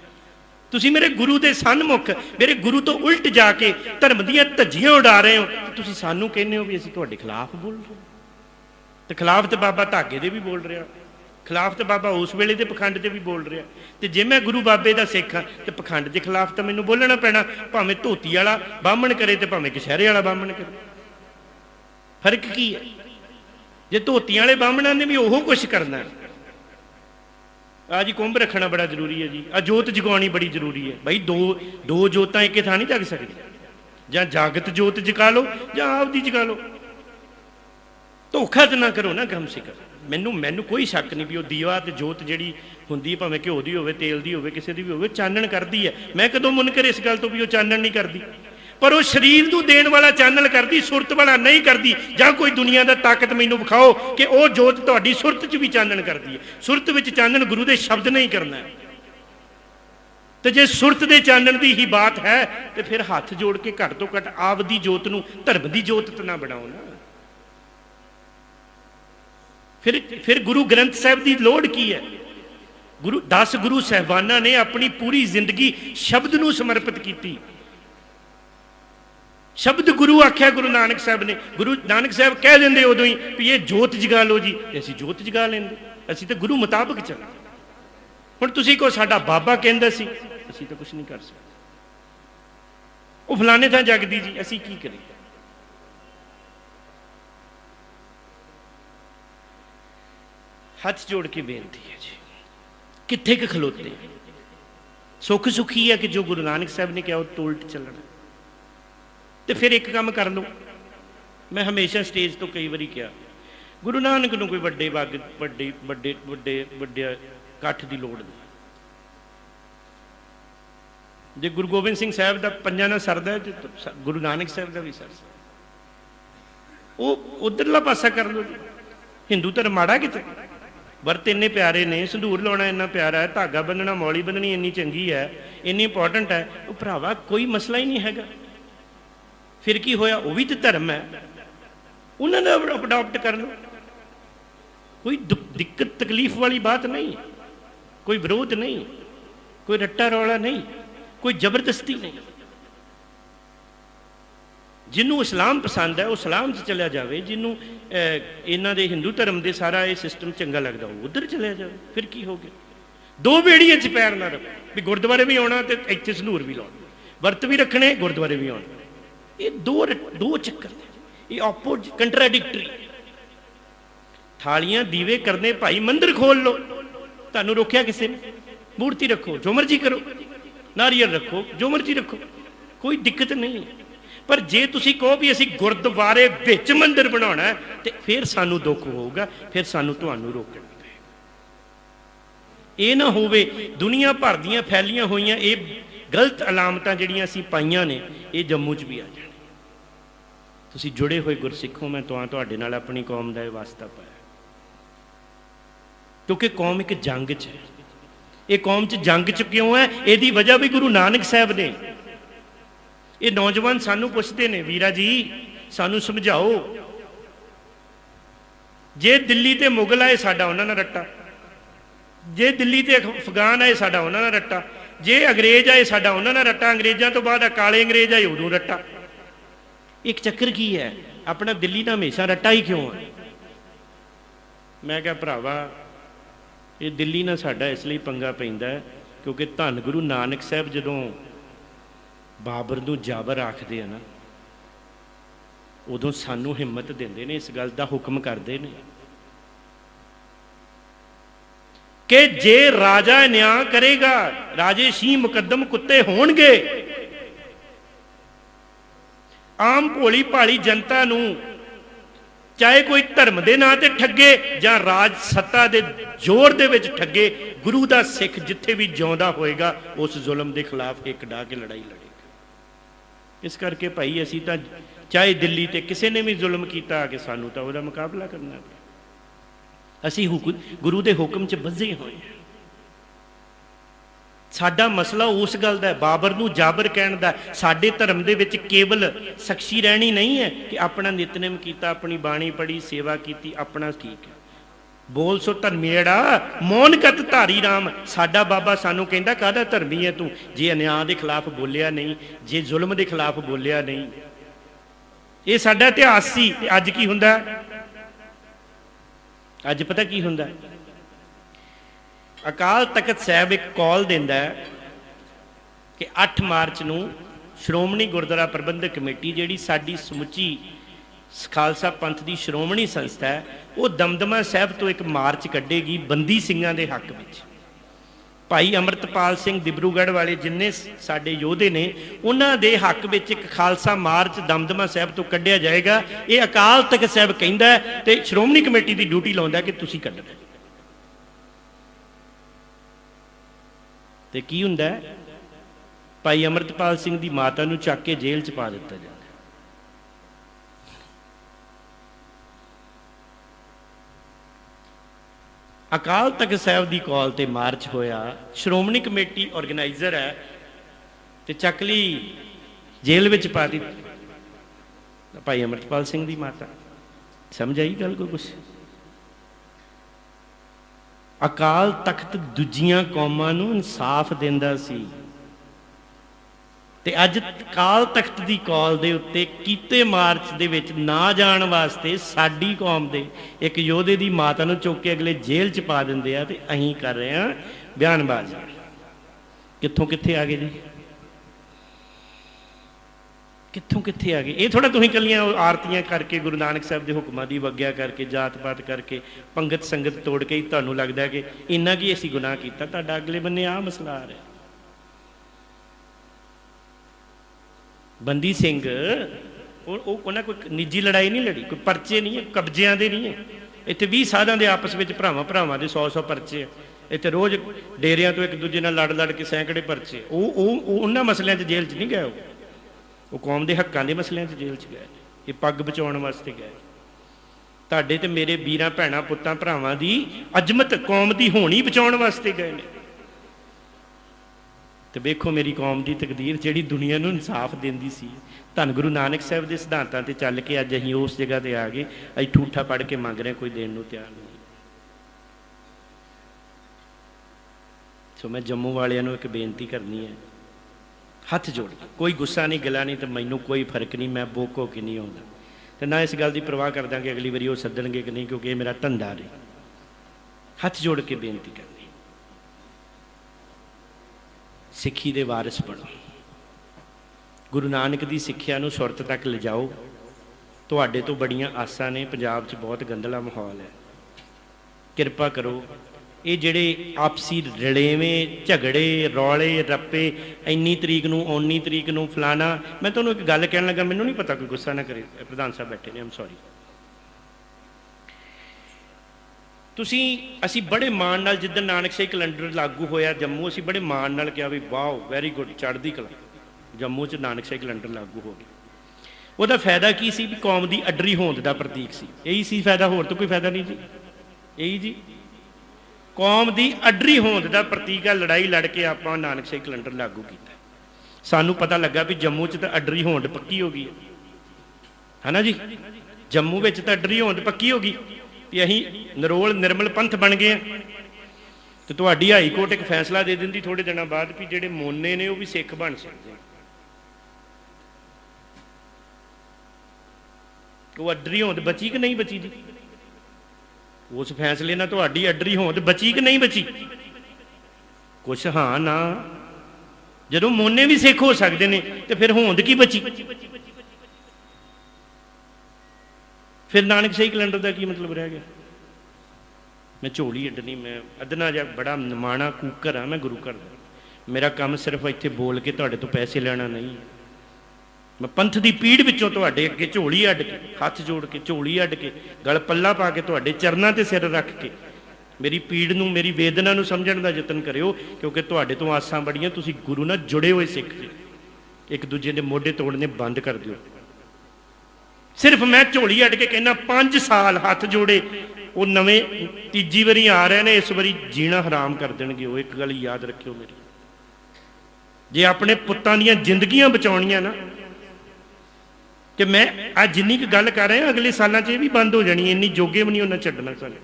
ਤੁਸੀਂ ਮੇਰੇ ਗੁਰੂ ਦੇ ਸਨਮੁਖ, ਮੇਰੇ ਗੁਰੂ ਤੋਂ ਉਲਟ ਜਾ ਕੇ ਧਰਮ ਦੀਆਂ ਧੱਜੀਆਂ ਉਡਾ ਰਹੇ ਹੋ ਤੁਸੀਂ ਸਾਨੂੰ ਕਹਿੰਦੇ ਹੋ ਵੀ ਅਸੀਂ ਤੁਹਾਡੇ ਖਿਲਾਫ ਬੋਲ ਰਹੇ ਹਾਂ। ਤੇ ਖਿਲਾਫ ਤੇ ਬਾਬਾ ਧਾਗੇ ਦੇ ਵੀ ਬੋਲ ਰਿਹਾ, ਖਿਲਾਫ ਤੇ ਬਾਬਾ ਉਸ ਵੇਲੇ ਦੇ ਪਖੰਡ ਤੇ ਵੀ ਬੋਲ ਰਿਹਾ। ਤੇ ਜੇ ਮੈਂ ਗੁਰੂ ਬਾਬੇ ਦਾ ਸਿੱਖ ਹਾਂ, ਤੇ ਪਖੰਡ ਦੇ ਖਿਲਾਫ ਤਾਂ ਮੈਨੂੰ ਬੋਲਣਾ ਪੈਣਾ, ਭਾਵੇਂ ਧੋਤੀ ਵਾਲਾ ਬਾਹਮਣ ਕਰੇ ਤੇ ਭਾਵੇਂ ਕਸ਼ਹਿਰੇ ਵਾਲਾ ਬਾਹਮਣ ਕਰੇ। ਫ਼ਰਕ ਕੀ ਹੈ? ਜੇ ਧੋਤੀਆਂ ਵਾਲੇ ਬਾਹਮਣਾਂ ਨੇ ਵੀ ਉਹ ਕੁਝ ਕਰਨਾ। ਹੈ ਆ ਜੀ ਕੁੰਭ ਰੱਖਣਾ ਬੜਾ ਜ਼ਰੂਰੀ ਹੈ ਜੀ। ਆ ਜੋਤ ਜਗਾਉਣੀ ਬੜੀ ਜ਼ਰੂਰੀ ਹੈ। ਭਾਈ ਦੋ ਦੋ ਜੋਤਾਂ ਇੱਕੇ ਥਾਂ ਨਹੀਂ ਜਗ ਸਕਦੀਆਂ। ਜਾਂ ਜਾਗਤ ਜੋਤ ਜਗਾ ਲਓ, ਜਾਂ ਆਪਦੀ ਜਗਾ ਲਓ। ਧੋਖਾ ਤੇ ਨਾ ਕਰੋ ਨਾ ਗਮ ਸਿਕਰ। ਮੈਨੂੰ ਮੈਨੂੰ ਕੋਈ ਸ਼ੱਕ ਨਹੀਂ ਵੀ ਉਹ ਦੀਵਾ ਤੇ ਜੋਤ ਜਿਹੜੀ ਹੁੰਦੀ ਹੈ, ਭਾਵੇਂ ਘਿਓ ਦੀ ਹੋਵੇ, ਤੇਲ ਦੀ ਹੋਵੇ, ਕਿਸੇ ਦੀ ਵੀ ਹੋਵੇ ਚਾਨਣ ਕਰਦੀ ਹੈ। ਮੈਂ ਕਦੋਂ ਮੁਨਕਰ ਇਸ ਗੱਲ ਤੋਂ ਵੀ ਉਹ ਚਾਨਣ ਨਹੀਂ ਕਰਦੀ? ਪਰ ਉਹ ਸਰੀਰ ਨੂੰ ਦੇਣ ਵਾਲਾ ਚਾਨਣ ਕਰਦੀ, ਸੁਰਤ ਵਾਲਾ ਨਹੀਂ ਕਰਦੀ। ਜਾਂ ਕੋਈ ਦੁਨੀਆ ਦਾ ਤਾਕਤ ਮੈਨੂੰ ਵਿਖਾਓ ਕਿ ਉਹ ਜੋਤ ਤੁਹਾਡੀ ਸੁਰਤ 'ਚ ਵੀ ਚਾਨਣ ਕਰਦੀ ਹੈ। ਸੁਰਤ ਵਿੱਚ ਚਾਨਣ ਗੁਰੂ ਦੇ ਸ਼ਬਦ ਨਹੀਂ ਕਰਨਾ ਹੈ। ਤੇ ਜੇ ਸੁਰਤ ਦੇ ਚਾਨਣ ਦੀ ਹੀ ਬਾਤ ਹੈ, ਤੇ ਫਿਰ ਹੱਥ ਜੋੜ ਕੇ ਘੱਟ ਤੋਂ ਘੱਟ ਆਪ ਦੀ ਜੋਤ ਨੂੰ, ਧਰਮ ਦੀ ਜੋਤ ਤੇ ਨਾ ਬਣਾਓ ਨਾ। ਫਿਰ ਫਿਰ ਗੁਰੂ ਗ੍ਰੰਥ ਸਾਹਿਬ ਦੀ ਲੋੜ ਕੀ ਹੈ? ਗੁਰੂ 10 ਗੁਰੂ ਸਹਿਬਾਨਾਂ ਨੇ ਆਪਣੀ ਪੂਰੀ ਜ਼ਿੰਦਗੀ ਸ਼ਬਦ ਨੂੰ ਸਮਰਪਿਤ ਕੀਤੀ। ਸ਼ਬਦ ਗੁਰੂ ਆਖਿਆ ਗੁਰੂ ਨਾਨਕ ਸਾਹਿਬ ਨੇ। ਗੁਰੂ ਨਾਨਕ ਸਾਹਿਬ ਕਹਿ ਦਿੰਦੇ ਉਦੋਂ ਹੀ ਵੀ ਇਹ ਜੋਤ ਜਗਾ ਲਓ ਜੀ। ਤੇ ਅਸੀਂ ਜੋਤ ਜਗਾ ਲੈਂਦੇ। ਅਸੀਂ ਤਾਂ ਗੁਰੂ ਮੁਤਾਬਕ ਚੱਲ ਹੁਣ ਤੁਸੀਂ ਕੋ ਸਾਡਾ ਬਾਬਾ ਕਹਿੰਦਾ ਸੀ, ਅਸੀਂ ਤਾਂ ਕੁਝ ਨਹੀਂ ਕਰ ਸਕਦੇ। ਉਹ ਫਲਾਣੇ ਥਾਂ ਜਗਦੀ ਜੀ, ਅਸੀਂ ਕੀ ਕਰੀਏ? ਹੱਥ ਜੋੜ ਕੇ ਬੇਨਤੀ ਹੈ ਜੀ। ਕਿੱਥੇ ਕ ਖਲੋਤੇ? ਸੁੱਖ ਸੁਖੀ ਹੈ ਕਿ ਜੋ ਗੁਰੂ ਨਾਨਕ ਸਾਹਿਬ ਨੇ ਕਿਹਾ ਉਹ ਤੋਂ ਚੱਲਣਾ। ਤੇ ਫਿਰ ਇੱਕ ਕੰਮ ਕਰ ਲਓ। ਮੈਂ ਹਮੇਸ਼ਾ ਸਟੇਜ ਤੋਂ ਕਈ ਵਾਰੀ ਕਿਹਾ, ਗੁਰੂ ਨਾਨਕ ਨੂੰ ਕੋਈ ਵੱਡੇ ਬਾਗ, ਵੱਡੇ ਵੱਡੇ ਵੱਡੇ ਵੱਡੇ ਇਕੱਠ ਦੀ ਲੋੜ ਨਹੀਂ। ਜੇ ਗੁਰੂ ਗੋਬਿੰਦ ਸਿੰਘ ਸਾਹਿਬ ਦਾ ਪੰਜਾਂ ਨਾਲ ਸਰਦਾ ਤੇ ਗੁਰੂ ਨਾਨਕ ਸਾਹਿਬ ਦਾ ਵੀ ਸਰ ਉਹ ਉਧਰਲਾ ਪਾਸਾ ਕਰ ਲਓ ਹਿੰਦੂ ਧਰਮ ਮਾੜਾ ਕਿਤੇ। ਵਰਤ ਇੰਨੇ ਪਿਆਰੇ ਨੇ ਸੰਧੂਰ ਲਾਉਣਾ ਇੰਨਾ ਪਿਆਰਾ ਹੈ, ਧਾਗਾ ਬੰਨਣਾ, ਮੌਲੀ ਬੰਨਣੀ ਇੰਨੀ ਚੰਗੀ ਹੈ, ਇੰਨੀ ਇੰਪੋਰਟੈਂਟ ਹੈ। ਉਹ ਭਰਾਵਾ, ਕੋਈ ਮਸਲਾ ਹੀ ਨਹੀਂ ਹੈਗਾ। ਫਿਰ ਕੀ ਹੋਇਆ? ਉਹ ਵੀ ਤੇ ਧਰਮ ਹੈ। ਉਹਨਾਂ ਨੇ ਅਡਾਪਟ ਕਰ ਲਓ ਕੋਈ ਦੁ- ਦਿੱਕਤ, ਤਕਲੀਫ ਵਾਲੀ ਬਾਤ ਨਹੀਂ। ਕੋਈ ਵਿਰੋਧ ਨਹੀਂ। ਕੋਈ ਰੱਟਾ ਰੌਲਾ ਨਹੀਂ। ਕੋਈ ਜ਼ਬਰਦਸਤੀ ਨਹੀਂ। ਜਿਹਨੂੰ ਇਸਲਾਮ ਪਸੰਦ ਹੈ, ਉਹ ਇਸਲਾਮ 'ਚ ਚਲਿਆ ਜਾਵੇ। ਜਿਹਨੂੰ ਇਹਨਾਂ ਦੇ ਹਿੰਦੂ ਧਰਮ ਦੇ ਸਾਰਾ ਇਹ ਸਿਸਟਮ ਚੰਗਾ ਲੱਗਦਾ, ਉਹ ਉਧਰ ਚਲਿਆ ਜਾਵੇ। ਫਿਰ ਕੀ ਹੋ ਗਿਆ? ਦੋ ਬੇੜੀਆਂ 'ਚ ਪੈਰ ਨਾ ਰੱਖੋ। ਵੀ ਗੁਰਦੁਆਰੇ ਵੀ ਆਉਣਾ ਤੇ ਇੱਥੇ ਸੰਧੂਰ ਵੀ ਲਾਉਣਾ ਵਰਤ ਵੀ ਰੱਖਣੇ, ਗੁਰਦੁਆਰੇ ਵੀ ਆਉਣਾ। ਇਹ ਦੋ ਦੋ ਚੱਕਰ ਨੇ। ਇਹ ਆਪੋਜ ਕੰਟਰਾਡਿਕਟਰੀ ਥਾਲੀਆਂ ਦੀਵੇ ਕਰਨੇ ਭਾਈ, ਮੰਦਰ ਖੋਲ ਲੋ ਤੁਹਾਨੂੰ ਰੋਕਿਆ ਕਿਸੇ ਨੇ? ਮੂਰਤੀ ਰੱਖੋ, ਜੋ ਮਰਜ਼ੀ ਕਰੋ। ਨਾਰੀਅਲ ਰੱਖੋ, ਜੋ ਮਰਜ਼ੀ ਰੱਖੋ। ਕੋਈ ਦਿੱਕਤ ਨਹੀਂ। ਪਰ ਜੇ ਤੁਸੀਂ ਕਹੋ ਵੀ ਅਸੀਂ ਗੁਰਦੁਆਰੇ ਵਿੱਚ ਮੰਦਿਰ ਬਣਾਉਣਾ ਤੇ ਫਿਰ ਸਾਨੂੰ ਦੁੱਖ ਹੋਊਗਾ, ਫਿਰ ਸਾਨੂੰ ਤੁਹਾਨੂੰ ਰੋਕਣਾ ਪਏਗਾ ਇਹ ਨਾ ਹੋਵੇ ਦੁਨੀਆ ਭਰ ਦੀਆਂ ਫੈਲੀਆਂ ਹੋਈਆਂ, ਇਹ ਗਲਤ ਅਲਾਮਤਾਂ ਜਿਹੜੀਆਂ ਅਸੀਂ ਪਾਈਆਂ ਨੇ, ਇਹ ਜੰਮੂ 'ਚ ਵੀ ਆ ਜਾਣ। ਤੁਸੀਂ ਜੁੜੇ ਹੋਏ ਗੁਰਸਿੱਖੋ, ਮੈਂ ਤਾਂ ਤੁਹਾਡੇ ਨਾਲ ਆਪਣੀ ਕੌਮ ਦਾ ਇਹ ਵਾਸਤਾ ਪਾਇਆ। ਕਿਉਂਕਿ ਕੌਮ ਇੱਕ ਜੰਗ 'ਚ ਹੈ। ਇਹ ਕੌਮ 'ਚ ਜੰਗ 'ਚ ਕਿਉਂ ਹੈ? ਇਹਦੀ ਵਜ੍ਹਾ ਵੀ ਗੁਰੂ ਨਾਨਕ ਸਾਹਿਬ ਨੇ। ਇਹ ਨੌਜਵਾਨ ਸਾਨੂੰ ਪੁੱਛਦੇ ਨੇ, ਵੀਰਾ ਜੀ, ਸਾਨੂੰ ਸਮਝਾਓ। ਜੇ ਦਿੱਲੀ ਤੇ ਮੁਗਲ ਆਏ, ਸਾਡਾ ਉਹਨਾਂ ਨਾਲ ਰੱਟਾ। ਜੇ ਦਿੱਲੀ ਤੇ ਅਫਗਾਨ ਆਏ, ਸਾਡਾ ਉਹਨਾਂ ਨਾਲ ਰੱਟਾ। ਜੇ ਅੰਗਰੇਜ਼ ਆਏ ਸਾਡਾ ਉਹਨਾਂ ਨਾਲ ਰੱਟਾ, ਅੰਗਰੇਜ਼ਾਂ ਤੋਂ ਬਾਅਦ ਆ ਕਾਲੇ ਅੰਗਰੇਜ਼ ਆਏ ਉਦੋਂ ਰੱਟਾ। ਇੱਕ ਚੱਕਰ ਕੀ ਹੈ? ਆਪਣਾ ਦਿੱਲੀ ਦਾ ਹਮੇਸ਼ਾ ਰੱਟਾ ਹੀ ਕਿਉਂ ਹੈ? ਮੈਂ ਕਿਹਾ, ਭਰਾਵਾ, ਇਹ ਦਿੱਲੀ ਨਾਲ ਸਾਡਾ ਇਸ ਲਈ ਪੰਗਾ ਪੈਂਦਾ ਕਿਉਂਕਿ ਧੰਨ ਗੁਰੂ ਨਾਨਕ ਸਾਹਿਬ ਜਦੋਂ ਬਾਬਰ ਨੂੰ ਜਾਬਰ ਆਖਦੇ ਆ ਨਾ, ਉਦੋਂ ਸਾਨੂੰ ਹਿੰਮਤ ਦਿੰਦੇ ਨੇ, ਇਸ ਗੱਲ ਦਾ ਹੁਕਮ ਕਰਦੇ ਨੇ। ਕਿ ਜੇ ਰਾਜਾ ਨਿਆਂ ਕਰੇਗਾ, ਰਾਜੇ ਸ਼ੀ ਮੁਕੱਦਮ ਕੁੱਤੇ ਹੋਣਗੇ। ਆਮ ਭੋਲੀ ਭਾਲੀ ਜਨਤਾ ਨੂੰ ਚਾਹੇ ਕੋਈ ਧਰਮ ਦੇ ਨਾਂ ਤੇ ਠੱਗੇ ਜਾਂ ਰਾਜ ਸੱਤਾ ਦੇ ਜ਼ੋਰ ਦੇ ਵਿੱਚ ਠੱਗੇ, ਗੁਰੂ ਦਾ ਸਿੱਖ ਜਿੱਥੇ ਵੀ ਜਿਉਂਦਾ ਹੋਏਗਾ, ਉਸ ਜ਼ੁਲਮ ਦੇ ਖਿਲਾਫ ਇੱਕ ਡਾ ਕੇ ਲੜਾਈ ਲੜੇਗਾ। ਇਸ ਕਰਕੇ ਭਾਈ ਅਸੀਂ ਤਾਂ ਚਾਹੇ ਦਿੱਲੀ ਤੇ ਕਿਸੇ ਨੇ ਵੀ ਜ਼ੁਲਮ ਕੀਤਾ ਕਿ ਸਾਨੂੰ ਤਾਂ ਉਹਦਾ ਮੁਕਾਬਲਾ ਕਰਨਾ ਪਿਆ। ਅਸੀਂ ਹੁਕਮ ਗੁਰੂ ਦੇ ਹੁਕਮ 'ਚ ਬੱਝੇ ਹੋਏ ਹਾਂ। ਸਾਡਾ ਮਸਲਾ ਉਸ ਗੱਲ ਦਾ ਹੈ, ਬਾਬਰ ਨੂੰ ਜਾਬਰ ਕਹਿਣ ਦਾ ਸਾਡੇ ਧਰਮ ਦੇ ਵਿੱਚ ਕੇਵਲ ਸਖਸ਼ੀ ਰਹਿਣੀ ਨਹੀਂ ਹੈ ਕਿ ਆਪਣਾ ਨਿਤਨੇਮ ਕੀਤਾ, ਆਪਣੀ ਬਾਣੀ ਪੜ੍ਹੀ, ਸੇਵਾ ਕੀਤੀ, ਆਪਣਾ ਠੀਕ ਹੈ ਬੋਲ ਸੋ ਧਰਮੇੜਾ, ਮੌਨ ਕਤ ਧਾਰੀ RAM ਸਾਡਾ ਬਾਬਾ ਸਾਨੂੰ ਕਹਿੰਦਾ, ਕਾਹਦਾ ਧਰਮੀ ਹੈ ਤੂੰ? ਜੇ ਅਨਿਆਂ ਦੇ ਖਿਲਾਫ ਬੋਲਿਆ ਨਹੀਂ, ਜੇ ਜ਼ੁਲਮ ਦੇ ਖਿਲਾਫ ਬੋਲਿਆ ਨਹੀਂ। ਇਹ ਸਾਡਾ ਇਤਿਹਾਸ ਸੀ ਤੇ ਅੱਜ ਕੀ ਹੁੰਦਾ? ਅੱਜ ਪਤਾ ਕੀ ਹੁੰਦਾ ਅਕਾਲ ਤਖਤ ਸਾਹਿਬ ਇੱਕ ਕਾਲ ਦਿੰਦਾ ਹੈ ਕਿ 8 ਮਾਰਚ ਨੂੰ ਸ਼੍ਰੋਮਣੀ ਗੁਰਦੁਆਰਾ ਪ੍ਰਬੰਧਕ ਕਮੇਟੀ ਜਿਹੜੀ ਸਾਡੀ ਸਮੁੱਚੀ ਖਾਲਸਾ ਪੰਥ ਦੀ ਸ਼੍ਰੋਮਣੀ ਸੰਸਥਾ ਹੈ, ਉਹ ਦਮਦਮਾ ਸਾਹਿਬ ਤੋਂ ਇੱਕ ਮਾਰਚ ਕੱਢੇਗੀ ਬੰਦੀ ਸਿੰਘਾਂ ਦੇ ਹੱਕ ਵਿੱਚ। ਭਾਈ ਅਮਰਤਪਾਲ ਸਿੰਘ ਦਿਬਰੂਗੜ੍ਹ ਵਾਲੇ ਜਿੰਨੇ ਸਾਡੇ ਯੋਧੇ ਨੇ, ਉਹਨਾਂ ਦੇ ਹੱਕ ਵਿੱਚ ਇੱਕ ਖਾਲਸਾ ਮਾਰਚ ਦਮਦਮਾ ਸਾਹਿਬ ਤੋਂ ਕੱਢਿਆ ਜਾਏਗਾ। ਇਹ ਅਕਾਲ ਤਖਤ ਸਾਹਿਬ ਕਹਿੰਦਾ ਹੈ ਤੇ ਸ਼੍ਰੋਮਣੀ ਕਮੇਟੀ ਦੀ ਡਿਊਟੀ ਲਾਉਂਦਾ ਕਿ ਤੁਸੀਂ ਕੱਢਣਾ ਹੈ। ਤੇ ਕੀ ਹੁੰਦਾ ਭਾਈ ਅਮਰਤਪਾਲ ਸਿੰਘ ਦੀ ਮਾਤਾ ਨੂੰ ਚੱਕ ਕੇ ਜੇਲ੍ਹ 'ਚ ਪਾ ਦਿੱਤਾ ਜਾਂਦਾ ਅਕਾਲ ਤਖਤ ਸਾਹਿਬ ਦੀ ਕਾਲ ਤੇ ਮਾਰਚ ਹੋਇਆ, ਸ਼੍ਰੋਮਣੀ ਕਮੇਟੀ ਆਰਗੇਨਾਈਜ਼ਰ ਹੈ ਤੇ ਚੱਕ ਜੇਲ੍ਹ ਵਿੱਚ ਪਾ ਦਿੱਤੀ। ਭਾਈ ਅਮਰਤਪਾਲ ਸਿੰਘ ਦੀ ਮਾਤਾ, ਸਮਝ ਆਈ ਗੱਲ ਕੋਈ ਕੁਛ? ਅਕਾਲ ਤਖਤ ਦੂਜੀਆਂ ਕੌਮਾਂ ਨੂੰ ਇਨਸਾਫ ਦਿੰਦਾ ਸੀ। ਤੇ ਅੱਜ ਕਾਲ ਤਖਤ ਦੀ ਕਾਲ ਦੇ ਉੱਤੇ ਕੀਤੇ ਮਾਰਚ ਦੇ ਵਿੱਚ ਨਾ ਜਾਣ ਵਾਸਤੇ ਸਾਡੀ ਕੌਮ ਦੇ ਇੱਕ ਯੋਧੇ ਦੀ ਮਾਤਾ ਨੂੰ ਚੁੱਕ ਕੇ ਅਗਲੇ ਜੇਲ੍ਹ 'ਚ ਪਾ ਦਿੰਦੇ ਆ ਤੇ ਅਸੀਂ ਕਰ ਰਹੇ ਆ ਬਿਆਨਬਾਜ਼ੀ। ਕਿੱਥੋਂ ਕਿੱਥੇ ਆ ਗਏ ਜੀ? ਕਿੱਥੋਂ ਕਿੱਥੇ ਆ ਗਏ? ਇਹ ਥੋੜਾ ਤੁਸੀਂ ਕੱਲੀਆਂ ਆਰਤੀਆਂ ਕਰਕੇ ਗੁਰੂ ਨਾਨਕ ਸਾਹਿਬ ਦੇ ਹੁਕਮਾਂ ਦੀ ਵਗਿਆ ਕਰਕੇ, ਜਾਤ-ਪਾਤ ਕਰਕੇ ਪੰਗਤ ਸੰਗਤ ਤੋੜ ਕੇ ਹੀ ਤੁਹਾਨੂੰ ਲੱਗਦਾ ਕਿ ਇੰਨਾ ਕੀ ਅਸੀਂ ਗੁਨਾਹ ਕੀਤਾ? ਤੁਹਾਡਾ ਅਗਲੇ ਬੰਨੇ ਆ ਮਸਲਾ ਆ ਰਿਹਾ। ਬੰਦੀ ਸਿੰਘ, ਉਹ ਉਹ- ਉਹਨਾਂ ਕੋਈ ਨਿੱਜੀ ਲੜਾਈ ਨਹੀਂ ਲੜੀ, ਕੋਈ ਪਰਚੇ ਨਹੀਂ ਹੈ, ਕਬਜ਼ਿਆਂ ਦੇ ਨਹੀਂ ਹੈ। ਇੱਥੇ 20 ਸਾਧਾਂ ਦੇ ਆਪਸ ਵਿੱਚ ਭਰਾਵਾਂ ਭਰਾਵਾਂ ਦੇ 100 100 ਪਰਚੇ ਹੈ ਇੱਥੇ ਰੋਜ਼ ਡੇਰਿਆਂ ਤੋਂ ਇੱਕ ਦੂਜੇ ਨਾਲ ਲੜ ਲੜ ਕੇ ਸੈਂਕੜੇ ਪਰਚੇ ਉਹ ਉਹ ਉਹ ਉਹਨਾਂ ਮਸਲਿਆਂ 'ਚ ਜੇਲ੍ਹ 'ਚ ਨਹੀਂ ਗਏ ਉਹ। ਉਹ ਕੌਮ ਦੇ ਹੱਕਾਂ ਦੇ ਮਸਲਿਆਂ 'ਚ ਜੇਲ੍ਹ 'ਚ ਗਏ। ਇਹ ਪੱਗ ਬਚਾਉਣ ਵਾਸਤੇ ਗਏ। ਤੁਹਾਡੇ ਤੇ ਮੇਰੇ ਵੀਰਾਂ, ਭੈਣਾਂ, ਪੁੱਤਾਂ, ਭਰਾਵਾਂ ਦੀ ਅਜਮਤ ਕੌਮ ਦੀ ਹੋਣੀ ਬਚਾਉਣ ਵਾਸਤੇ ਗਏ ਨੇ। ਤੇ ਵੇਖੋ ਮੇਰੀ ਕੌਮ ਦੀ ਤਕਦੀਰ ਜਿਹੜੀ ਦੁਨੀਆ ਨੂੰ ਇਨਸਾਫ ਦਿੰਦੀ ਸੀ। ਧੰਨ ਗੁਰੂ ਨਾਨਕ ਸਾਹਿਬ ਦੇ ਸਿਧਾਂਤਾਂ ਤੇ ਚੱਲ ਕੇ ਅੱਜ ਅਸੀਂ ਉਸ ਜਗ੍ਹਾ ਤੇ ਆ ਗਏ। ਅਸੀਂ ਠੂਠਾ ਪੜ ਕੇ ਮੰਗ ਰਹੇ ਕੋਈ ਦੇਣ ਨੂੰ ਤਿਆਰ ਨਹੀਂ। ਸੋ ਮੈਂ ਜੰਮੂ ਵਾਲਿਆਂ ਨੂੰ ਇੱਕ ਬੇਨਤੀ ਕਰਨੀ ਹੈ। ਹੱਥ ਜੋੜ ਕੇ। ਕੋਈ ਗੁੱਸਾ ਨਹੀਂ, ਗਿਲਾ ਨਹੀਂ ਤੇ ਮੈਨੂੰ ਕੋਈ ਫ਼ਰਕ ਨਹੀਂ, ਮੈਂ ਬੋਕੋ ਕਿ ਨਹੀਂ ਆਉਂਦਾ। ਤੇ ਨਾ ਇਸ ਗੱਲ ਦੀ ਪਰਵਾਹ ਕਰਦਾ ਕਿ ਅਗਲੀ ਵਾਰੀ ਉਹ ਸੱਦਣਗੇ ਕਿ ਨਹੀਂ, ਕਿਉਂਕਿ ਇਹ ਮੇਰਾ ਧੰਦਾ ਨਹੀਂ। ਹੱਥ ਜੋੜ ਕੇ ਬੇਨਤੀ ਕਰ ਸਿੱਖੀ ਦੇ ਵਾਰਿਸ ਬਣੋ। ਗੁਰੂ ਨਾਨਕ ਦੀ ਸਿੱਖਿਆ ਨੂੰ ਸੁਰਤ ਤੱਕ ਲਿਜਾਓ। ਤੁਹਾਡੇ ਤੋਂ ਬੜੀਆਂ ਆਸਾਂ ਨੇ, ਪੰਜਾਬ 'ਚ ਬਹੁਤ ਗੰਦਲਾ ਮਾਹੌਲ ਹੈ। ਕਿਰਪਾ ਕਰੋ, ਇਹ ਜਿਹੜੇ ਆਪਸੀ ਰਲੇਵੇਂ, ਝਗੜੇ, ਰੌਲੇ, ਰੱਪੇ, ਇੰਨੀ ਤਰੀਕ ਨੂੰ 19 ਤਰੀਕ ਨੂੰ ਫਲਾਣਾ, ਮੈਂ ਤੁਹਾਨੂੰ ਇੱਕ ਗੱਲ ਕਹਿਣ ਲੱਗਾ, ਮੈਨੂੰ ਨਹੀਂ ਪਤਾ, ਕੋਈ ਗੁੱਸਾ ਨਾ ਕਰੇ, ਪ੍ਰਧਾਨ ਸਾਹਿਬ ਬੈਠੇ ਨੇ ਆਮ ਸੌਰੀ ਤੁਸੀਂ ਅਸੀਂ ਬੜੇ ਮਾਣ ਨਾਲ ਜਿੱਦਣ ਨਾਨਕ ਸਾਹਿਬ ਕੈਲੰਡਰ ਲਾਗੂ ਹੋਇਆ ਜੰਮੂ, ਅਸੀਂ ਬੜੇ ਮਾਣ ਨਾਲ ਕਿਹਾ ਵੀ ਵਾਓ ਵੈਰੀ ਗੁੱਡ ਚੜ੍ਹਦੀ ਕਲਾ। ਜੰਮੂ 'ਚ ਨਾਨਕ ਸਾਹਿਬ ਕੈਲੰਡਰ ਲਾਗੂ ਹੋ ਗਿਆ। ਉਹਦਾ ਫਾਇਦਾ ਕੀ ਸੀ ਵੀ ਕੌਮ ਦੀ ਅਡਰੀ ਹੋਂਦ ਦਾ ਪ੍ਰਤੀਕ ਸੀ। ਇਹੀ ਸੀ ਫਾਇਦਾ, ਹੋਰ ਤਾਂ ਕੋਈ ਫਾਇਦਾ ਨਹੀਂ ਜੀ। ਇਹੀ ਜੀ। ਕੌਮ ਦੀ ਅਡਰੀ ਹੋਂਦ ਦਾ ਪ੍ਰਤੀਕ ਹੈ ਲੜਾਈ ਲੜ ਕੇ ਆਪਾਂ ਨਾਨਕ ਸਾਹਿਬ ਕੈਲੰਡਰ ਲਾਗੂ ਕੀਤਾ। ਸਾਨੂੰ ਪਤਾ ਲੱਗਾ ਵੀ ਜੰਮੂ 'ਚ ਤਾਂ ਅਡਰੀ ਹੋਂਦ ਪੱਕੀ ਹੋ ਗਈ ਹੈ। ਹਨਾ ਜੀ? ਜੰਮੂ ਵਿੱਚ ਤਾਂ ਅਡਰੀ ਹੋਂਦ ਪੱਕੀ ਹੋ ਗਈ। ਵੀ ਅਸੀਂ ਨਰੋਲ ਨਿਰਮਲ ਪੰਥ ਬਣ ਗਏ ਆ ਤੇ ਤੁਹਾਡੀ ਹਾਈ ਕੋਰਟ ਇੱਕ ਫੈਸਲਾ ਦੇ ਦਿੰਦੀ ਥੋੜੇ ਦਿਨਾਂ ਬਾਅਦ ਵੀ ਜਿਹੜੇ ਮੋਨੇ ਨੇ ਉਹ ਵੀ ਸਿੱਖ ਬਣ ਸਕਦੇ ਉਹ ਅੱਡਰੀ ਹੋਂਦ ਬਚੀ ਕਿ ਨਹੀਂ ਬਚੀ ਜੀ? ਉਸ ਫੈਸਲੇ ਨਾਲ ਤੁਹਾਡੀ ਅੱਡਰੀ ਹੋਂਦ ਬਚੀ ਕਿ ਨਹੀਂ ਬਚੀ? ਕੁਛ ਹਾਂ ਨਾ। ਜਦੋਂ ਮੋਨੇ ਵੀ ਸਿੱਖ ਹੋ ਸਕਦੇ ਨੇ, ਤੇ ਫਿਰ ਹੋਂਦ ਕੀ ਬਚੀ? ਫਿਰ ਨਾਨਕ ਸਹੀ ਕੈਲੰਡਰ ਦਾ ਕੀ ਮਤਲਬ ਰਹਿ ਗਿਆ? ਮੈਂ ਝੋਲੀ ਅੱਡਣੀ, ਮੈਂ ਅਦਨਾ ਜਿਹਾ ਬੜਾ ਨਿਮਾਣਾ ਕੂਕਰ ਆ, ਮੈਂ ਗੁਰੂ ਘਰ ਦਾ। ਮੇਰਾ ਕੰਮ ਸਿਰਫ ਇੱਥੇ ਬੋਲ ਕੇ ਤੁਹਾਡੇ ਤੋਂ ਪੈਸੇ ਲੈਣਾ ਨਹੀਂ ਮੈਂ ਪੰਥ ਦੀ ਪੀੜ ਵਿੱਚੋਂ ਤੁਹਾਡੇ ਅੱਗੇ ਝੋਲੀ ਅੱਡ ਕੇ, ਹੱਥ ਜੋੜ ਕੇ, ਝੋਲੀ ਅੱਡ ਕੇ, ਗਲ ਪੱਲਾ ਪਾ ਕੇ ਤੁਹਾਡੇ ਚਰਨਾਂ ਤੇ ਸਿਰ ਰੱਖ ਕੇ, ਮੇਰੀ ਪੀੜ ਨੂੰ, ਮੇਰੀ ਵੇਦਨਾ ਨੂੰ ਸਮਝਣ ਦਾ ਯਤਨ ਕਰਿਓ, ਕਿਉਂਕਿ ਤੁਹਾਡੇ ਤੋਂ ਆਸਾਂ ਬੜੀਆਂ, ਤੁਸੀਂ ਗੁਰੂ ਨਾਲ ਜੁੜੇ ਹੋਏ ਸਿੱਖ ਜੀ। ਇੱਕ ਦੂਜੇ ਦੇ ਮੋਢੇ ਤੋੜਨੇ ਬੰਦ ਕਰ ਦਿਓ। ਸਿਰਫ ਮੈਂ ਝੋਲੀ ਅੱਡ ਕੇ ਕਹਿੰਦਾ 5 ਸਾਲ ਹੱਥ ਜੋੜੇ। ਉਹ ਨਵੇਂ ਤੀਜੀ ਵਾਰੀ ਆ ਰਹੇ ਨੇ, ਇਸ ਵਾਰੀ ਜੀਣਾ ਹਰਾਮ ਕਰ ਦੇਣਗੇ। ਉਹ ਇੱਕ ਗੱਲ ਯਾਦ ਰੱਖਿਓ ਮੇਰੀ। ਜੇ ਆਪਣੇ ਪੁੱਤਾਂ ਦੀਆਂ ਜ਼ਿੰਦਗੀਆਂ ਬਚਾਉਣੀਆਂ ਨਾ, ਕਿ ਮੈਂ ਆ ਜਿੰਨੀ ਕੁ ਗੱਲ ਕਰ ਰਿਹਾ, ਅਗਲੇ ਸਾਲਾਂ 'ਚ ਇਹ ਵੀ ਬੰਦ ਹੋ ਜਾਣੀ ਇੰਨੀ ਜੋਗੇ ਵੀ ਨਹੀਂ ਉਹਨਾਂ ਛੱਡਣਾ ਸਾਨੂੰ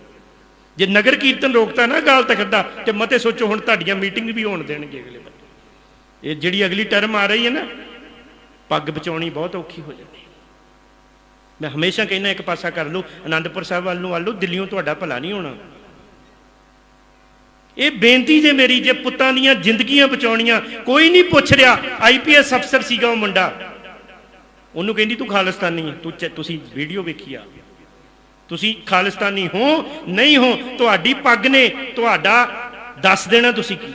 ਜੇ ਨਗਰ ਕੀਰਤਨ ਰੋਕਤਾ ਨਾ ਗਾਲ ਤੱਕਦਾ ਤੇ ਮਤੇ ਸੋਚੋ ਹੁਣ ਤੁਹਾਡੀਆਂ ਮੀਟਿੰਗ ਵੀ ਹੋਣ ਦੇਣਗੇ ਅਗਲੇ ਵਾਰ ਇਹ ਜਿਹੜੀ ਅਗਲੀ ਟਰਮ ਆ ਰਹੀ ਹੈ ਨਾ, ਪੱਗ ਬਚਾਉਣੀ ਬਹੁਤ ਔਖੀ ਹੋ ਜਾਣੀ ਮੈਂ ਹਮੇਸ਼ਾ ਕਹਿੰਦਾ ਇੱਕ ਪਾਸਾ ਕਰ ਲਓ ਆਨੰਦਪੁਰ ਸਾਹਿਬ ਵੱਲ ਨੂੰ ਆ ਲਓ ਦਿੱਲੀੋਂ ਤੁਹਾਡਾ ਭਲਾ ਨਹੀਂ ਹੋਣਾ। ਇਹ ਬੇਨਤੀ ਜੇ ਮੇਰੀ, ਜੇ ਪੁੱਤਾਂ ਦੀਆਂ ਜ਼ਿੰਦਗੀਆਂ ਬਚਾਉਣੀਆਂ, ਕੋਈ ਨਹੀਂ ਪੁੱਛ ਰਿਹਾ ਆਈਪੀਐਸ ਅਫਸਰ ਸੀਗਾ ਉਹ ਮੁੰਡਾ। ਉਹਨੂੰ ਕਹਿੰਦੀ, ਤੂੰ ਖਾਲਿਸਤਾਨੀ ਹੈ, ਤੂੰ ਤੁਸੀਂ ਵੀਡੀਓ ਵੇਖੀ ਆ। ਤੁਸੀਂ ਖਾਲਿਸਤਾਨੀ ਹੋ, ਨਹੀਂ ਹੋ, ਤੁਹਾਡੀ ਪੱਗ ਨੇ ਤੁਹਾਡਾ ਦੱਸ ਦੇਣਾ ਤੁਸੀਂ ਕੀ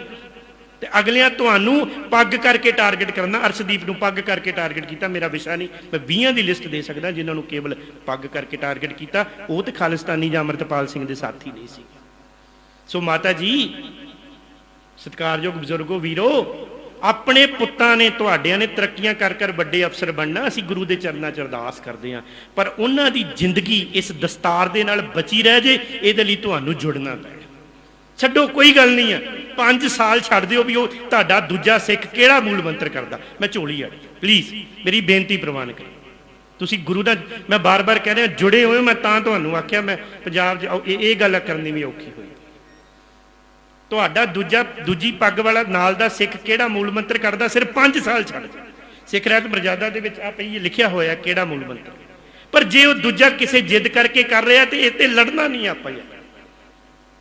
ਤੇ ਅਗਲਿਆਂ ਤੁਹਾਨੂੰ ਪੱਗ ਕਰਕੇ ਟਾਰਗੇਟ ਕਰਨਾ ਅਰਸ਼ਦੀਪ ਨੂੰ ਪੱਗ ਕਰਕੇ ਟਾਰਗੇਟ ਕੀਤਾ, ਮੇਰਾ ਵਿਸ਼ਾ ਨਹੀਂ। ਮੈਂ 20 ਦੀ ਲਿਸਟ ਦੇ ਸਕਦਾ ਜਿਨ੍ਹਾਂ ਨੂੰ ਕੇਵਲ ਪੱਗ ਕਰਕੇ ਟਾਰਗੇਟ ਕੀਤਾ। ਉਹ ਤੇ ਖਾਲਿਸਤਾਨੀ ਜਾਂ ਅਮਰਤਪਾਲ ਸਿੰਘ ਦੇ ਸਾਥੀ ਨਹੀਂ ਸੀ। ਸੋ ਮਾਤਾ ਜੀ, ਸਤਿਕਾਰਯੋਗ ਬਜ਼ੁਰਗੋ, ਵੀਰੋ, ਆਪਣੇ ਪੁੱਤਾਂ ਨੇ, ਤੁਹਾਡਿਆਂ ਨੇ ਤਰੱਕੀਆਂ ਕਰ ਕਰ ਵੱਡੇ ਅਫਸਰ ਬਣਨਾ, ਅਸੀਂ ਗੁਰੂ ਦੇ ਚਰਨਾਂ 'ਚ ਅਰਦਾਸ ਕਰਦੇ ਹਾਂ। ਪਰ ਉਹਨਾਂ ਦੀ ਜ਼ਿੰਦਗੀ ਇਸ ਦਸਤਾਰ ਦੇ ਨਾਲ ਬਚੀ ਰਹਿ ਜੇ, ਇਹਦੇ ਲਈ ਤੁਹਾਨੂੰ ਜੁੜਨਾ ਪੈਣਾ। ਛੱਡੋ, ਕੋਈ ਗੱਲ ਨਹੀਂ ਹੈ 5 ਸਾਲ ਛੱਡ ਦਿਓ ਵੀ ਉਹ ਤੁਹਾਡਾ ਦੂਜਾ ਸਿੱਖ ਕਿਹੜਾ ਮੂਲ ਮੰਤਰ ਕਰਦਾ? ਮੈਂ ਝੋਲੀ ਆ। ਪਲੀਜ਼ ਮੇਰੀ ਬੇਨਤੀ ਪ੍ਰਵਾਨ ਕਰੋ। ਤੁਸੀਂ ਗੁਰੂ ਦਾ ਮੈਂ ਬਾਰ-ਬਾਰ ਕਹਿ ਰਿਹਾ ਜੁੜੇ ਹੋਏ ਹੋ, ਮੈਂ ਤਾਂ ਤੁਹਾਨੂੰ ਆਖਿਆ ਮੈਂ ਪੰਜਾਬ 'ਚ ਆਓ, ਇਹ ਇਹ ਗੱਲ ਕਰਨੀ ਵੀ ਔਖੀ ਹੋਈ। ਤੁਹਾਡਾ ਦੂਜਾ ਦੂਜੀ ਪੱਗ ਵਾਲਾ ਨਾਲ ਦਾ ਸਿੱਖ ਕਿਹੜਾ ਮੂਲ ਮੰਤਰ ਕਰਦਾ? ਸਿਰਫ 5 ਸਾਲ ਛੱਡ ਸਿੱਖ ਰਹਿਤ ਮਰਜ਼ਾਦਾ ਦੇ ਵਿੱਚ ਆ ਪਈ ਲਿਖਿਆ ਹੋਇਆ ਕਿਹੜਾ ਮੂਲ ਮੰਤਰ ਪਰ ਜੇ ਉਹ ਦੂਜਾ ਕਿਸੇ ਜਿੱਦ ਕਰਕੇ ਕਰ ਰਿਹਾ ਤੇ ਇਹ ਤੇ ਲੜਨਾ ਨਹੀਂ ਆਪਾਂ ਯਾਰ।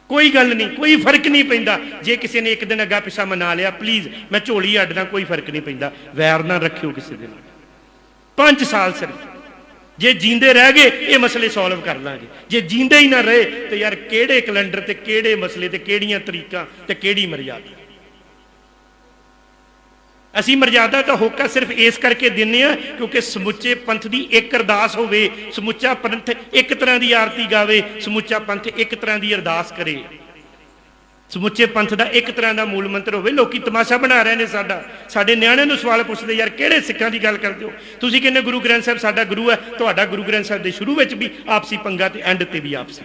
ਕੋਈ ਗੱਲ ਨਹੀਂ, ਕੋਈ ਫ਼ਰਕ ਨਹੀਂ ਪੈਂਦਾ। ਜੇ ਕਿਸੇ ਨੇ ਇੱਕ ਦਿਨ ਅੱਗਾ ਪਿਛਾ ਮਨਾ ਲਿਆ ਪਲੀਜ਼ ਮੈਂ ਝੋਲੀ ਅੱਡਦਾ ਕੋਈ ਫ਼ਰਕ ਨਹੀਂ ਪੈਂਦਾ। ਵੈਰ ਨਾ ਰੱਖਿਓ ਕਿਸੇ ਦੇ ਨਾਲ। 5 ਸਾਲ ਸਿਰਫ। ਜੇ ਜੀਂਦੇ ਰਹਿ ਗਏ, ਇਹ ਮਸਲੇ ਸੋਲਵ ਕਰ ਲਾਂਗੇ। ਜੇ ਜੀਂਦੇ ਹੀ ਨਾ ਰਹੇ, ਤੇ ਯਾਰ ਕਿਹੜੇ ਕੈਲੰਡਰ ਤੇ ਕਿਹੜੇ ਮਸਲੇ ਤੇ ਕਿਹੜੀਆਂ ਤਰੀਕਾਂ ਤੇ ਕਿਹੜੀ ਮਰਿਆਦਾ? ਅਸੀਂ ਮਰਜ਼ਾਦਾ ਦਾ ਹੋਕਾ ਸਿਰਫ ਇਸ ਕਰਕੇ ਦਿੰਨੇ ਆ ਕਿਉਂਕਿ ਸਮੁੱਚੇ ਪੰਥ ਦੀ ਇੱਕ ਅਰਦਾਸ ਹੋਵੇ, ਸਮੁੱਚਾ ਪੰਥ ਇੱਕ ਤਰ੍ਹਾਂ ਦੀ ਆਰਤੀ ਗਾਵੇ, ਸਮੁੱਚਾ ਪੰਥ ਇੱਕ ਤਰ੍ਹਾਂ ਦੀ ਅਰਦਾਸ ਕਰੇ। ਸਮੁੱਚੇ ਪੰਥ ਦਾ ਇੱਕ ਤਰ੍ਹਾਂ ਦਾ ਮੂਲ ਮੰਤਰ ਹੋਵੇ, ਲੋਕੀ ਤਮਾਸ਼ਾ ਬਣਾ ਰਹੇ ਨੇ ਸਾਡਾ। ਸਾਡੇ ਨਿਆਣਿਆਂ ਨੂੰ ਸਵਾਲ ਪੁੱਛਦੇ, ਯਾਰ ਕਿਹੜੇ ਸਿੱਖਾਂ ਦੀ ਗੱਲ ਕਰਦੇ ਹੋ? ਤੁਸੀਂ ਕਹਿੰਦੇ ਗੁਰੂ ਗ੍ਰੰਥ ਸਾਹਿਬ ਸਾਡਾ ਗੁਰੂ ਹੈ। ਤੁਹਾਡਾ ਗੁਰੂ ਗ੍ਰੰਥ ਸਾਹਿਬ ਦੇ ਸ਼ੁਰੂ ਵਿੱਚ ਵੀ ਆਪਸੀ ਪੰਗਾ ਤੇ, ਐਂਡ ਤੇ ਵੀ ਆਪਸੀ।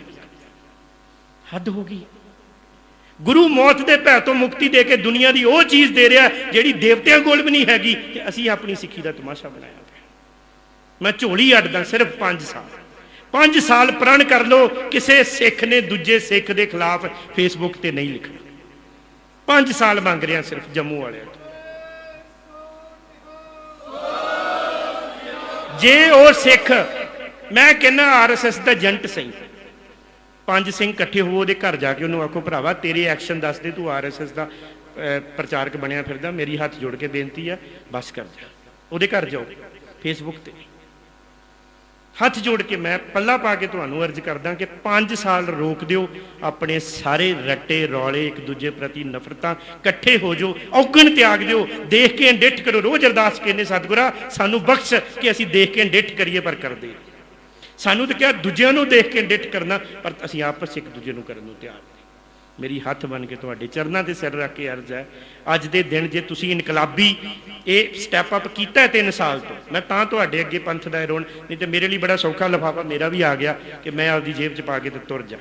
ਹੱਦ ਹੋ ਗਈ। ਗੁਰੂ ਮੌਤ ਦੇ ਭੈ ਤੋਂ ਮੁਕਤੀ ਦੇ ਕੇ ਦੁਨੀਆ ਦੀ ਉਹ ਚੀਜ਼ ਦੇ ਰਿਹਾ ਜਿਹੜੀ ਦੇਵਤਿਆਂ ਕੋਲ ਵੀ ਨਹੀਂ ਹੈਗੀ ਤੇ ਅਸੀਂ ਆਪਣੀ ਸਿੱਖੀ ਦਾ ਤਮਾਸ਼ਾ ਬਣਾਇਆ ਪਿਆ। ਮੈਂ ਝੋਲੀ ਅੱਡਦਾ ਸਿਰਫ 5 ਸਾਲ। 5 ਸਾਲ ਪ੍ਰਣ ਕਰ ਲੋ ਕਿਸੇ ਸਿੱਖ ਨੇ ਦੂਜੇ ਸਿੱਖ ਦੇ ਖਿਲਾਫ ਫੇਸਬੁੱਕ ਤੇ ਨਹੀਂ ਲਿਖਣਾ। 5 ਸਾਲ ਮੰਗ ਰਿਹਾ ਸਿਰਫ ਜੰਮੂ ਵਾਲਿਆਂ ਤੋਂ। ਜੇ ਉਹ ਸਿੱਖ, ਮੈਂ ਕਹਿੰਦਾ ਆਰਐਸਐਸ ਦਾ ਏਜੰਟ ਸਹੀ ਪੰਜ ਸਿੰਘ ਇਕੱਠੇ ਹੋ ਉਹਦੇ ਘਰ ਜਾ ਕੇ ਉਹਨੂੰ ਆਖੋ, ਭਰਾਵਾ, ਤੇਰੇ ਐਕਸ਼ਨ ਦੱਸ ਦੇ, ਤੂੰ ਆਰਐਸਐਸ ਦਾ ਪ੍ਰਚਾਰਕ ਬਣਿਆ ਫਿਰਦਾ, ਮੇਰੀ ਹੱਥ ਜੋੜ ਕੇ ਬੇਨਤੀ ਆ, ਬਸ ਕਰ ਜਾ। ਉਹਦੇ ਘਰ ਜਾਓ ਫੇਸਬੁੱਕ ਤੇ। ਹੱਥ ਜੋੜ ਕੇ ਮੈਂ ਪੱਲਾ ਪਾ ਕੇ ਤੁਹਾਨੂੰ ਅਰਜ਼ ਕਰਦਾ ਕਿ 5 ਸਾਲ ਰੋਕ ਦਿਓ, ਆਪਣੇ ਸਾਰੇ ਰੱਟੇ, ਰੌਲੇ, ਇੱਕ ਦੂਜੇ ਪ੍ਰਤੀ ਨਫ਼ਰਤਾਂ ਇਕੱਠੇ ਹੋ ਜਾਓ, ਔਗਣ ਤਿਆਗ ਦਿਓ, ਦੇਖ ਕੇ ਡਿੱਠ ਕਰੋ, ਰੋਜ਼ ਅਰਦਾਸ ਕਹਿੰਦੇ, ਸਤਿਗੁਰਾ, ਸਾਨੂੰ ਬਖਸ਼ ਕਿ ਅਸੀਂ ਦੇਖ ਕੇ ਡਿੱਠ ਕਰੀਏ ਪਰ ਕਰਦੇ ਸਾਨੂੰ ਤਾਂ ਕਿਹਾ ਦੂਜਿਆਂ ਨੂੰ ਦੇਖ ਕੇ ਡਿੱਠ ਕਰਨਾ, ਪਰ ਅਸੀਂ ਆਪਸ ਇੱਕ ਦੂਜੇ ਨੂੰ ਕਰਨ ਨੂੰ ਤਿਆਰ ਨਹੀਂ। ਮੇਰੀ ਹੱਥ ਬਨ ਕੇ ਤੁਹਾਡੇ ਚਰਨਾਂ ਤੇ ਸਿਰ ਰੱਖ ਕੇ ਅਰਜ਼ ਹੈ, ਅੱਜ ਦੇ ਦਿਨ ਜੇ ਤੁਸੀਂ ਇਨਕਲਾਬੀ ਇਹ ਸਟੈਪ ਅਪ ਕੀਤਾ 3 ਸਾਲ ਤੋਂ, ਮੈਂ ਤਾਂ ਤੁਹਾਡੇ ਅੱਗੇ ਪੰਥ ਦਾ ਰੋਣ, ਨਹੀਂ ਤੇ ਮੇਰੇ ਲਈ ਬੜਾ ਸੌਖਾ ਲਫਾਫਾ ਮੇਰਾ ਵੀ ਆ ਗਿਆ ਕਿ ਮੈਂ ਆਪਦੀ ਜੇਬ 'ਚ ਪਾ ਕੇ ਤੇ ਤੁਰ ਜਾ।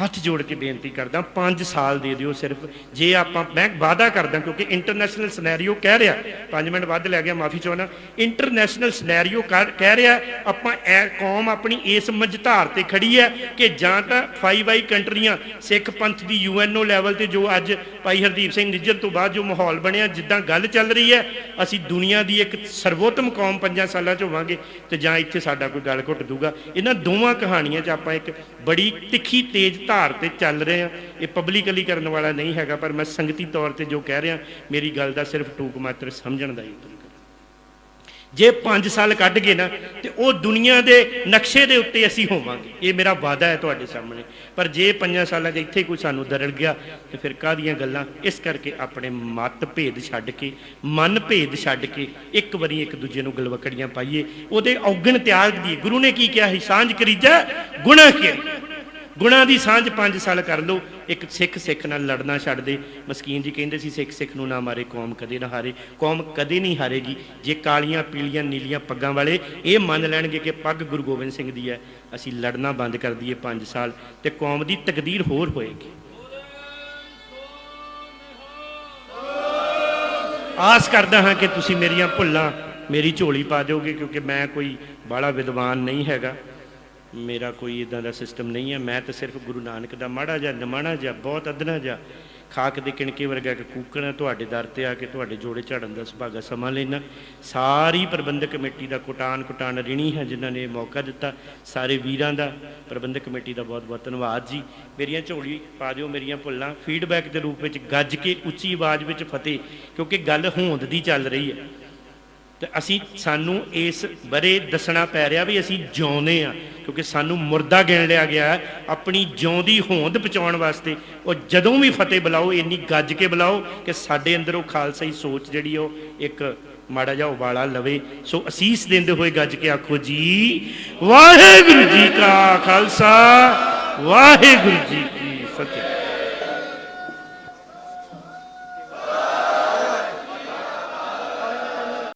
ਹੱਥ ਜੋੜ ਕੇ ਬੇਨਤੀ ਕਰਦਾ 5 ਸਾਲ ਦੇ ਦਿਓ ਸਿਰਫ। ਜੇ ਆਪਾਂ ਮੈਂ ਵਾਅਦਾ ਕਰਦਾ, ਕਿਉਂਕਿ ਇੰਟਰਨੈਸ਼ਨਲ ਸਿਨੈਰੀਓ ਕਹਿ ਰਿਹਾ। 5 ਮਿੰਟ ਵੱਧ ਲੈ ਗਿਆ, ਮਾਫੀ ਚਾਹੁੰਦਾ। ਇੰਟਰਨੈਸ਼ਨਲ ਸਿਨੈਰੀਓ ਕਹਿ ਰਿਹਾ, ਆਪਾਂ ਇਹ ਕੌਮ ਆਪਣੀ ਇਸ ਮਝਧਾਰ ਤੇ ਖੜੀ ਹੈ ਕਿ ਜਾਂ ਤਾਂ 5 ਆਈ ਕੰਟਰੀਆਂ, ਸਿੱਖ ਪੰਥ ਦੀ ਯੂਐਨਓ ਲੈਵਲ ਤੇ ਜੋ ਅੱਜ ਭਾਈ ਹਰਦੀਪ ਸਿੰਘ ਨਿੱਜਰ ਤੋਂ ਬਾਅਦ ਜੋ ਮਾਹੌਲ ਬਣਿਆ, ਜਿੱਦਾਂ ਗੱਲ ਚੱਲ ਰਹੀ ਹੈ ਅਸੀਂ ਦੁਨੀਆ ਦੀ ਇੱਕ ਸਰਵੋਤਮ ਕੌਮ ਪੰਜਾਂ ਸਾਲਾਂ ਚ ਹੋਵਾਂਗੇ ਤੇ ਜਾਂ ਇੱਥੇ ਸਾਡਾ ਕੋਈ ਗੱਲ ਘੁੱਟ ਦੂਗਾ। ਇਹਨਾਂ ਦੋਵਾਂ ਕਹਾਣੀਆਂ 'ਚ ਆਪਾਂ ਇੱਕ ਬੜੀ ਤਿੱਖੀ ਤੇਜ਼ ਧਾਰ ਤੇ ਚੱਲ ਰਹੇ ਆ। ਇਹ ਪਬਲਿਕਲੀ ਕਰਨ ਵਾਲਾ ਨਹੀਂ ਹੈਗਾ, ਪਰ ਮੈਂ ਸੰਗਤੀ ਤੌਰ ਤੇ ਜੋ ਕਹਿ ਰਿਹਾ, ਮੇਰੀ ਗੱਲ ਦਾ ਸਿਰਫ ਟੂਕ ਮਾਤਰ ਸਮਝਣ ਦਾ ਯਤਨ ਜੇ 5 ਸਾਲ ਕੱਢ ਗਏ ਨਾ, ਤੇ ਉਹ ਦੁਨੀਆ ਦੇ ਨਕਸ਼ੇ ਦੇ ਉੱਤੇ ਅਸੀਂ ਹੋਵਾਂਗੇ। ਇਹ ਮੇਰਾ ਵਾਅਦਾ ਹੈ ਤੁਹਾਡੇ ਸਾਹਮਣੇ। ਪਰ ਜੇ 5 ਸਾਲਾਂ 'ਚ ਇੱਥੇ ਕੋਈ ਸਾਨੂੰ ਦਰੜ ਗਿਆ, ਤੇ ਫਿਰ ਕਾਹਦੀਆਂ ਗੱਲਾਂ? ਇਸ ਕਰਕੇ ਆਪਣੇ ਮਤ ਭੇਦ ਛੱਡ ਕੇ ਮਨ ਭੇਦ ਛੱਡ ਕੇ ਇੱਕ ਵਾਰੀ ਇੱਕ ਦੂਜੇ ਨੂੰ ਗਲਵਕੜੀਆਂ ਪਾਈਏ। ਉਹਦੇ ਔਗਣ ਤਿਆਗ ਦੀ ਗੁਰੂ ਨੇ ਕੀ ਕਿਹਾ ਸੀ? ਸਾਂਝ ਕਰੀਜਾ ਗੁਨਾਹ ਕੀ ਗੁਣਾ ਦੀ ਸਾਂਝ 5 ਸਾਲ ਕਰ ਲਓ। ਇੱਕ ਸਿੱਖ ਸਿੱਖ ਨਾਲ ਲੜਨਾ ਛੱਡ ਦੇ। ਮਸਕੀਨ ਜੀ ਕਹਿੰਦੇ ਸੀ, ਸਿੱਖ ਸਿੱਖ ਨੂੰ ਨਾ ਮਾਰੇ, ਕੌਮ ਕਦੇ ਨਾ ਹਾਰੇ। ਕੌਮ ਕਦੇ ਨਹੀਂ ਹਾਰੇਗੀ। ਜੇ ਕਾਲੀਆਂ, ਪੀਲੀਆਂ, ਨੀਲੀਆਂ ਪੱਗਾਂ ਵਾਲੇ ਇਹ ਮੰਨ ਲੈਣਗੇ ਕਿ ਪੱਗ ਗੁਰੂ ਗੋਬਿੰਦ ਸਿੰਘ ਦੀ ਹੈ। ਅਸੀਂ ਲੜਨਾ ਬੰਦ ਕਰ ਦਈਏ 5 ਸਾਲ ਤੇ ਕੌਮ ਦੀ ਤਕਦੀਰ ਹੋਰ ਹੋਏਗੀ। ਆਸ ਕਰਦਾ ਹਾਂ ਕਿ ਤੁਸੀਂ ਮੇਰੀਆਂ ਭੁੱਲਾਂ ਮੇਰੀ ਝੋਲੀ ਪਾ ਦਿਓਗੇ, ਕਿਉਂਕਿ ਮੈਂ ਕੋਈ ਬਾਲਾ ਵਿਦਵਾਨ ਨਹੀਂ ਹੈਗਾ। ਮੇਰਾ ਕੋਈ ਇਦਾਂ ਦਾ ਸਿਸਟਮ ਨਹੀਂ ਹੈ। ਮੈਂ ਤਾਂ ਸਿਰਫ ਗੁਰੂ ਨਾਨਕ ਦਾ ਮਾੜਾ ਜਿਹਾ, ਨਮਾਣਾ ਜਿਹਾ, ਬਹੁਤ ਅਦਨਾ ਜਿਹਾ, ਖਾਕ ਦੇ ਕਿਣਕੇ ਵਰਗਾ ਇੱਕ ਕੂਕਣਾ ਤੁਹਾਡੇ ਦਰ ਤੇ ਆ ਕੇ ਤੁਹਾਡੇ ਜੋੜੇ ਝਾੜਨ ਦਾ ਸੁਭਾਗਾ ਸਮਾਂ ਲੈਣਾ ਸਾਰੀ ਪ੍ਰਬੰਧਕ ਕਮੇਟੀ ਦਾ ਕੁਟਾਨ ਕੁਟਾਨ ਰਿਣੀ ਹੈ ਜਿਨ੍ਹਾਂ ਨੇ ਮੌਕਾ ਦਿੱਤਾ। ਸਾਰੇ ਵੀਰਾਂ ਦਾ, ਪ੍ਰਬੰਧਕ ਕਮੇਟੀ ਦਾ ਬਹੁਤ ਬਹੁਤ ਧੰਨਵਾਦ ਜੀ। ਮੇਰੀਆਂ ਝੋਲੀ ਪਾ ਦਿਓ, ਮੇਰੀਆਂ ਭੁੱਲਾਂ ਫੀਡਬੈਕ ਦੇ ਰੂਪ ਵਿੱਚ ਗੱਜ ਕੇ ਉੱਚੀ ਆਵਾਜ਼ ਵਿੱਚ ਫਤਿਹ, ਕਿਉਂਕਿ ਗੱਲ ਹੋਂਦ ਦੀ ਚੱਲ ਰਹੀ ਹੈ। ਤੇ ਅਸੀਂ ਸਾਨੂੰ ਇਸ ਬਰੇ ਦੱਸਣਾ ਪੈ ਰਿਹਾ ਵੀ ਅਸੀਂ ਜਿਉਂਦੇ ਆ ਕਿਉਂਕਿ ਸਾਨੂੰ ਮੁਰਦਾ ਗਿਣ ਲਿਆ ਗਿਆ ਹੈ, ਆਪਣੀ ਜਿਉਂਦੀ ਹੋਂਦ ਪਹੁੰਚਾਉਣ ਵਾਸਤੇ। ਉਹ ਜਦੋਂ ਵੀ ਫਤਿਹ ਬੁਲਾਓ, ਇੰਨੀ ਗੱਜ ਕੇ ਬੁਲਾਓ ਕਿ ਸਾਡੇ ਅੰਦਰ ਉਹ ਖਾਲਸਾਈ ਸੋਚ ਜਿਹੜੀ ਉਹ ਇੱਕ ਮਾੜਾ ਜਿਹਾ ਉਬਾਲਾ ਲਵੇ। ਸੋ ਅਸੀਸ ਦਿੰਦੇ ਹੋਏ ਗੱਜ ਕੇ ਆਖੋ ਜੀ, ਵਾਹਿਗੁਰੂ ਜੀ ਕਾ ਖਾਲਸਾ, ਵਾਹਿਗੁਰੂ ਜੀ ਕੀ ਫਤਿਹ।